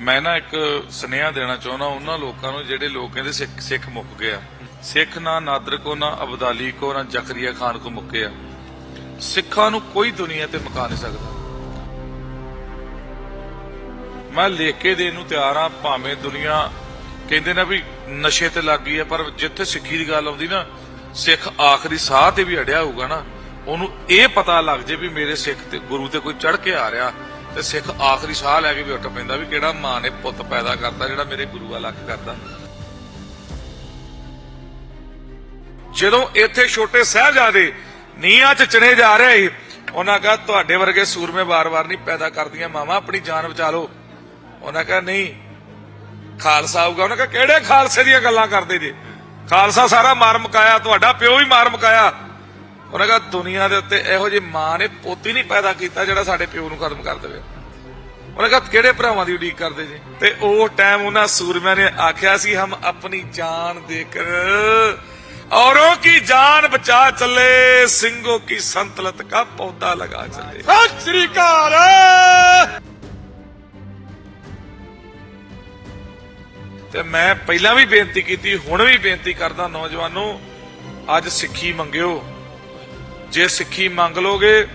ਮੈਂ ਨਾ ਇੱਕ ਸੁਨੇਹਾ ਦੇਣਾ ਚਾਹੁੰਦਾ, ਉਹਨਾਂ ਲੋਕਾਂ ਨੂੰ ਜਿਹੜੇ ਲੋਕ ਕਹਿੰਦੇ ਸਿੱਖ ਸਿੱਖ ਮੁੱਕ ਗਿਆ ਸਿੱਖ ਨਾ ਨਾਦਰ ਕੋ ਨਾ ਅਬਦਾਲੀ ਕੋ ਨਾ ਜ਼ਕਰੀਆ ਖਾਨ ਕੋ ਮੁੱਕਿਆ ਸਿੱਖਾਂ ਨੂੰ ਕੋਈ ਦੁਨੀਆ ਤੇ ਮੁਕਾ ਨਹੀਂ ਸਕਦਾ। ਮੈਂ ਲਿਖ ਕੇ ਦੇਣ ਨੂੰ ਤਿਆਰ ਆ, ਭਾਵੇਂ ਦੁਨੀਆ ਕਹਿੰਦੇ ਨਾ ਵੀ ਨਸ਼ੇ ਤੇ ਲੱਗ ਗਈ ਆ, ਪਰ ਜਿੱਥੇ ਸਿੱਖੀ ਦੀ ਗੱਲ ਆਉਂਦੀ ਨਾ, ਸਿੱਖ ਆਖਰੀ ਸਾਹ ਤੇ ਵੀ ਅੜਿਆ ਹੋਊਗਾ ਨਾ। ਉਹਨੂੰ ਇਹ ਪਤਾ ਲੱਗ ਜੇ ਵੀ ਮੇਰੇ ਸਿੱਖ ਤੇ ਗੁਰੂ ਤੇ ਕੋਈ ਚੜ ਕੇ ਆ ਰਿਹਾ। ਤੇ ਸਿੱਖ ਆਖਰੀ ਸਾਹ ਲੈ ਕੇ ਵੀ ਉੱਠ ਪੈਂਦਾ ਵੀ ਕਿਹੜਾ ਮਾਂ ਨੇ ਪੁੱਤ ਪੈਦਾ ਕਰਤਾ ਜਿਹੜਾ ਮੇਰੇ ਗੁਰੂ ਵਾਲਾ ਕਰਦਾ। ਜਦੋਂ ਇੱਥੇ ਛੋਟੇ ਸਾਹਿਬਜ਼ਾਦੇ ਨੀਹਾਂ 'ਚ ਚਣੇ ਜਾ ਰਹੇ ਸੀ, ਉਹਨਾਂ ਕਹਾ, ਤੁਹਾਡੇ ਵਰਗੇ ਸੂਰਮੇ ਵਾਰ-ਵਾਰ ਨਹੀਂ ਪੈਦਾ ਕਰਦੀਆਂ ਮਾਵਾ, ਆਪਣੀ ਜਾਨ ਬਚਾ ਲਓ। ਉਹਨਾਂ ਕਹਾ, ਨਹੀਂ, ਖਾਲਸਾ ਆਊਗਾ। ਉਹਨਾਂ ਕਹਾ, ਕਿਹੜੇ ਖਾਲਸੇ ਦੀਆਂ ਗੱਲਾਂ ਕਰਦੇ ਜੇ? ਖਾਲਸਾ ਸਾਰਾ ਮਾਰ ਮੁਕਾਇਆ, ਤੁਹਾਡਾ ਪਿਓ ਹੀ ਮਾਰ ਮੁਕਾਇਆ। ਉਹਨਾਂ ਕਹਾ ਦੁਨੀਆ ਦੇ ਉੱਤੇ ਇਹੋ ਜਿਹੀ ਮਾਂ ਨੇ ਪੋਤੀ ਨਹੀਂ ਪੈਦਾ ਕੀਤਾ ਜਿਹੜਾ ਸਾਡੇ ਪਿਓ ਨੂੰ ਖਤਮ ਕਰ ਦੇਵੇ। ਉਹਨੇ ਕਹਾ ਕਿਹੜੇ ਭਰਾਵਾਂ ਦੀ ਉਡੀਕ ਕਰਦੇ ਜੀ? ਤੇ ਉਹ ਟਾਈਮ ਉਹਨਾਂ ਸੂਰਮਿਆਂ ਨੇ ਆਖਿਆ ਸੀ ਹਮ ਆਪਣੀ ਜਾਨ ਦੇ ਕਰ औरों की जान बचा चले सिंगों की संतलत का पौधा लगा चले सत श्रीकार ਤੇ ਮੈਂ ਪਹਿਲਾਂ ਵੀ ਬੇਨਤੀ ਕੀਤੀ ਹੁਣ ਵੀ ਬੇਨਤੀ ਕਰਦਾ ਨੌਜਵਾਨੋ ਅੱਜ ਸਿੱਖੀ ਮੰਗਿਓ। ਜੇ ਸਿੱਖੀ ਮੰਗ ਲੋਗੇ,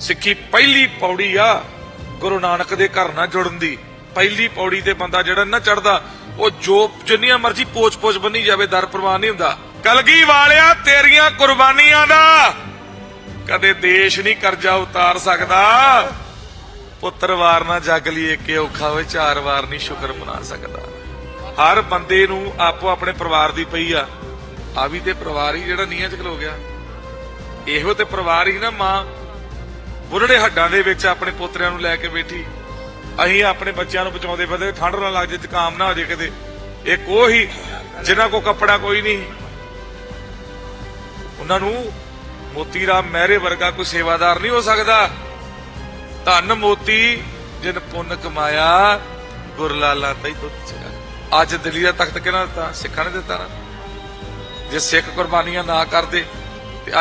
ਸਿੱਖੀ ਪਹਿਲੀ ਪੌੜੀ ਆ ਗੁਰੂ ਨਾਨਕ ਦੇ ਘਰ ਨਾਲ ਜੁੜਨ ਦੀ। ਪਹਿਲੀ ਪੌੜੀ ਤੇ ਬੰਦਾ ਜਿਹੜਾ ਨਾ ਚੜਦਾ, ਉਹ ਜੋ ਜਿੰਨੀਆਂ ਮਰਜ਼ੀ ਪੋਚ-ਪੋਚ ਬੰਨੀ ਜਾਵੇ, ਦਰ ਪ੍ਰਵਾਨ ਨਹੀਂ ਹੁੰਦਾ। ਕਲਗੀ ਵਾਲਿਆ, ਤੇਰੀਆਂ ਕੁਰਬਾਨੀਆਂ ਦਾ। ਕਦੇ ਦੇਸ਼ ਨਹੀਂ ਕਰਜ਼ਾ ਉਤਾਰ ਸਕਦਾ। ਪੁੱਤਰ ਵਾਰ ਨਾ ਜਗ ਲਈ ਏਕੇ ਔਖਾ ਹੋਏ, ਚਾਰ ਵਾਰ ਨਹੀਂ ਸ਼ੁਕਰ ਮਨਾ ਸਕਦਾ। ਹਰ ਬੰਦੇ ਨੂੰ ਆਪੋ ਆਪਣੇ ਪਰਿਵਾਰ ਦੀ ਪਈ ਆ। ਆ ਵੀ ਤੇ ਪਰਿਵਾਰ ਹੀ ਜਿਹੜਾ ਨੀਹਾਂ 'ਚ ਖਲੋ ਗਿਆ। ਇਹੋ ਤੇ ਪਰਿਵਾਰ ਹੀ ਨਾ ਮਾਂ। ਬੁਰੜੇ ਹੱਡਾਂ ਦੇ ਵਿੱਚ ਆਪਣੇ ਪੋਤਰਿਆਂ ਨੂੰ ਲੈ ਕੇ ਬੈਠੀ। ਅਸੀਂ ਆਪਣੇ ਬੱਚਿਆਂ ਨੂੰ ਬਚਾਉਂਦੇ ਫਿਰਦੇ, ਠੰਡ ਨਾ ਲੱਗ ਜੇ, ਜ਼ੁਕਾਮ ਨਾ ਹੋ ਜੇ ਕਿਤੇ। ਇੱਕ ਉਹ ਹੀ, ਜਿਨ੍ਹਾਂ ਕੋ ਕੱਪੜਾ ਕੋਈ ਨਹੀਂ। ਉਹਨਾਂ ਨੂੰ ਮੋਤੀ ਰਾਮ ਮਹਿਰੇ ਵਰਗਾ ਕੋਈ ਸੇਵਾਦਾਰ ਨਹੀਂ ਹੋ ਸਕਦਾ। ਧੰਨ ਮੋਤੀ, ਜਿਨ ਪੁੰਨ ਕਮਾਇਆ, ਗੁਰਲਾਲਾ ਤੈ ਦੁੱਧ ਚਗਾ ਅੱਜ ਦਿੱਲੀ ਦਾ ਤਖਤ ਕਿਹਨਾਂ ਦਿੱਤਾ? ਸਿੱਖਾਂ ਨੇ ਦਿੱਤਾ ਨਾ। ਜੇ ਸਿੱਖ ਕੁਰਬਾਨੀਆਂ ਨਾ ਕਰਦੇ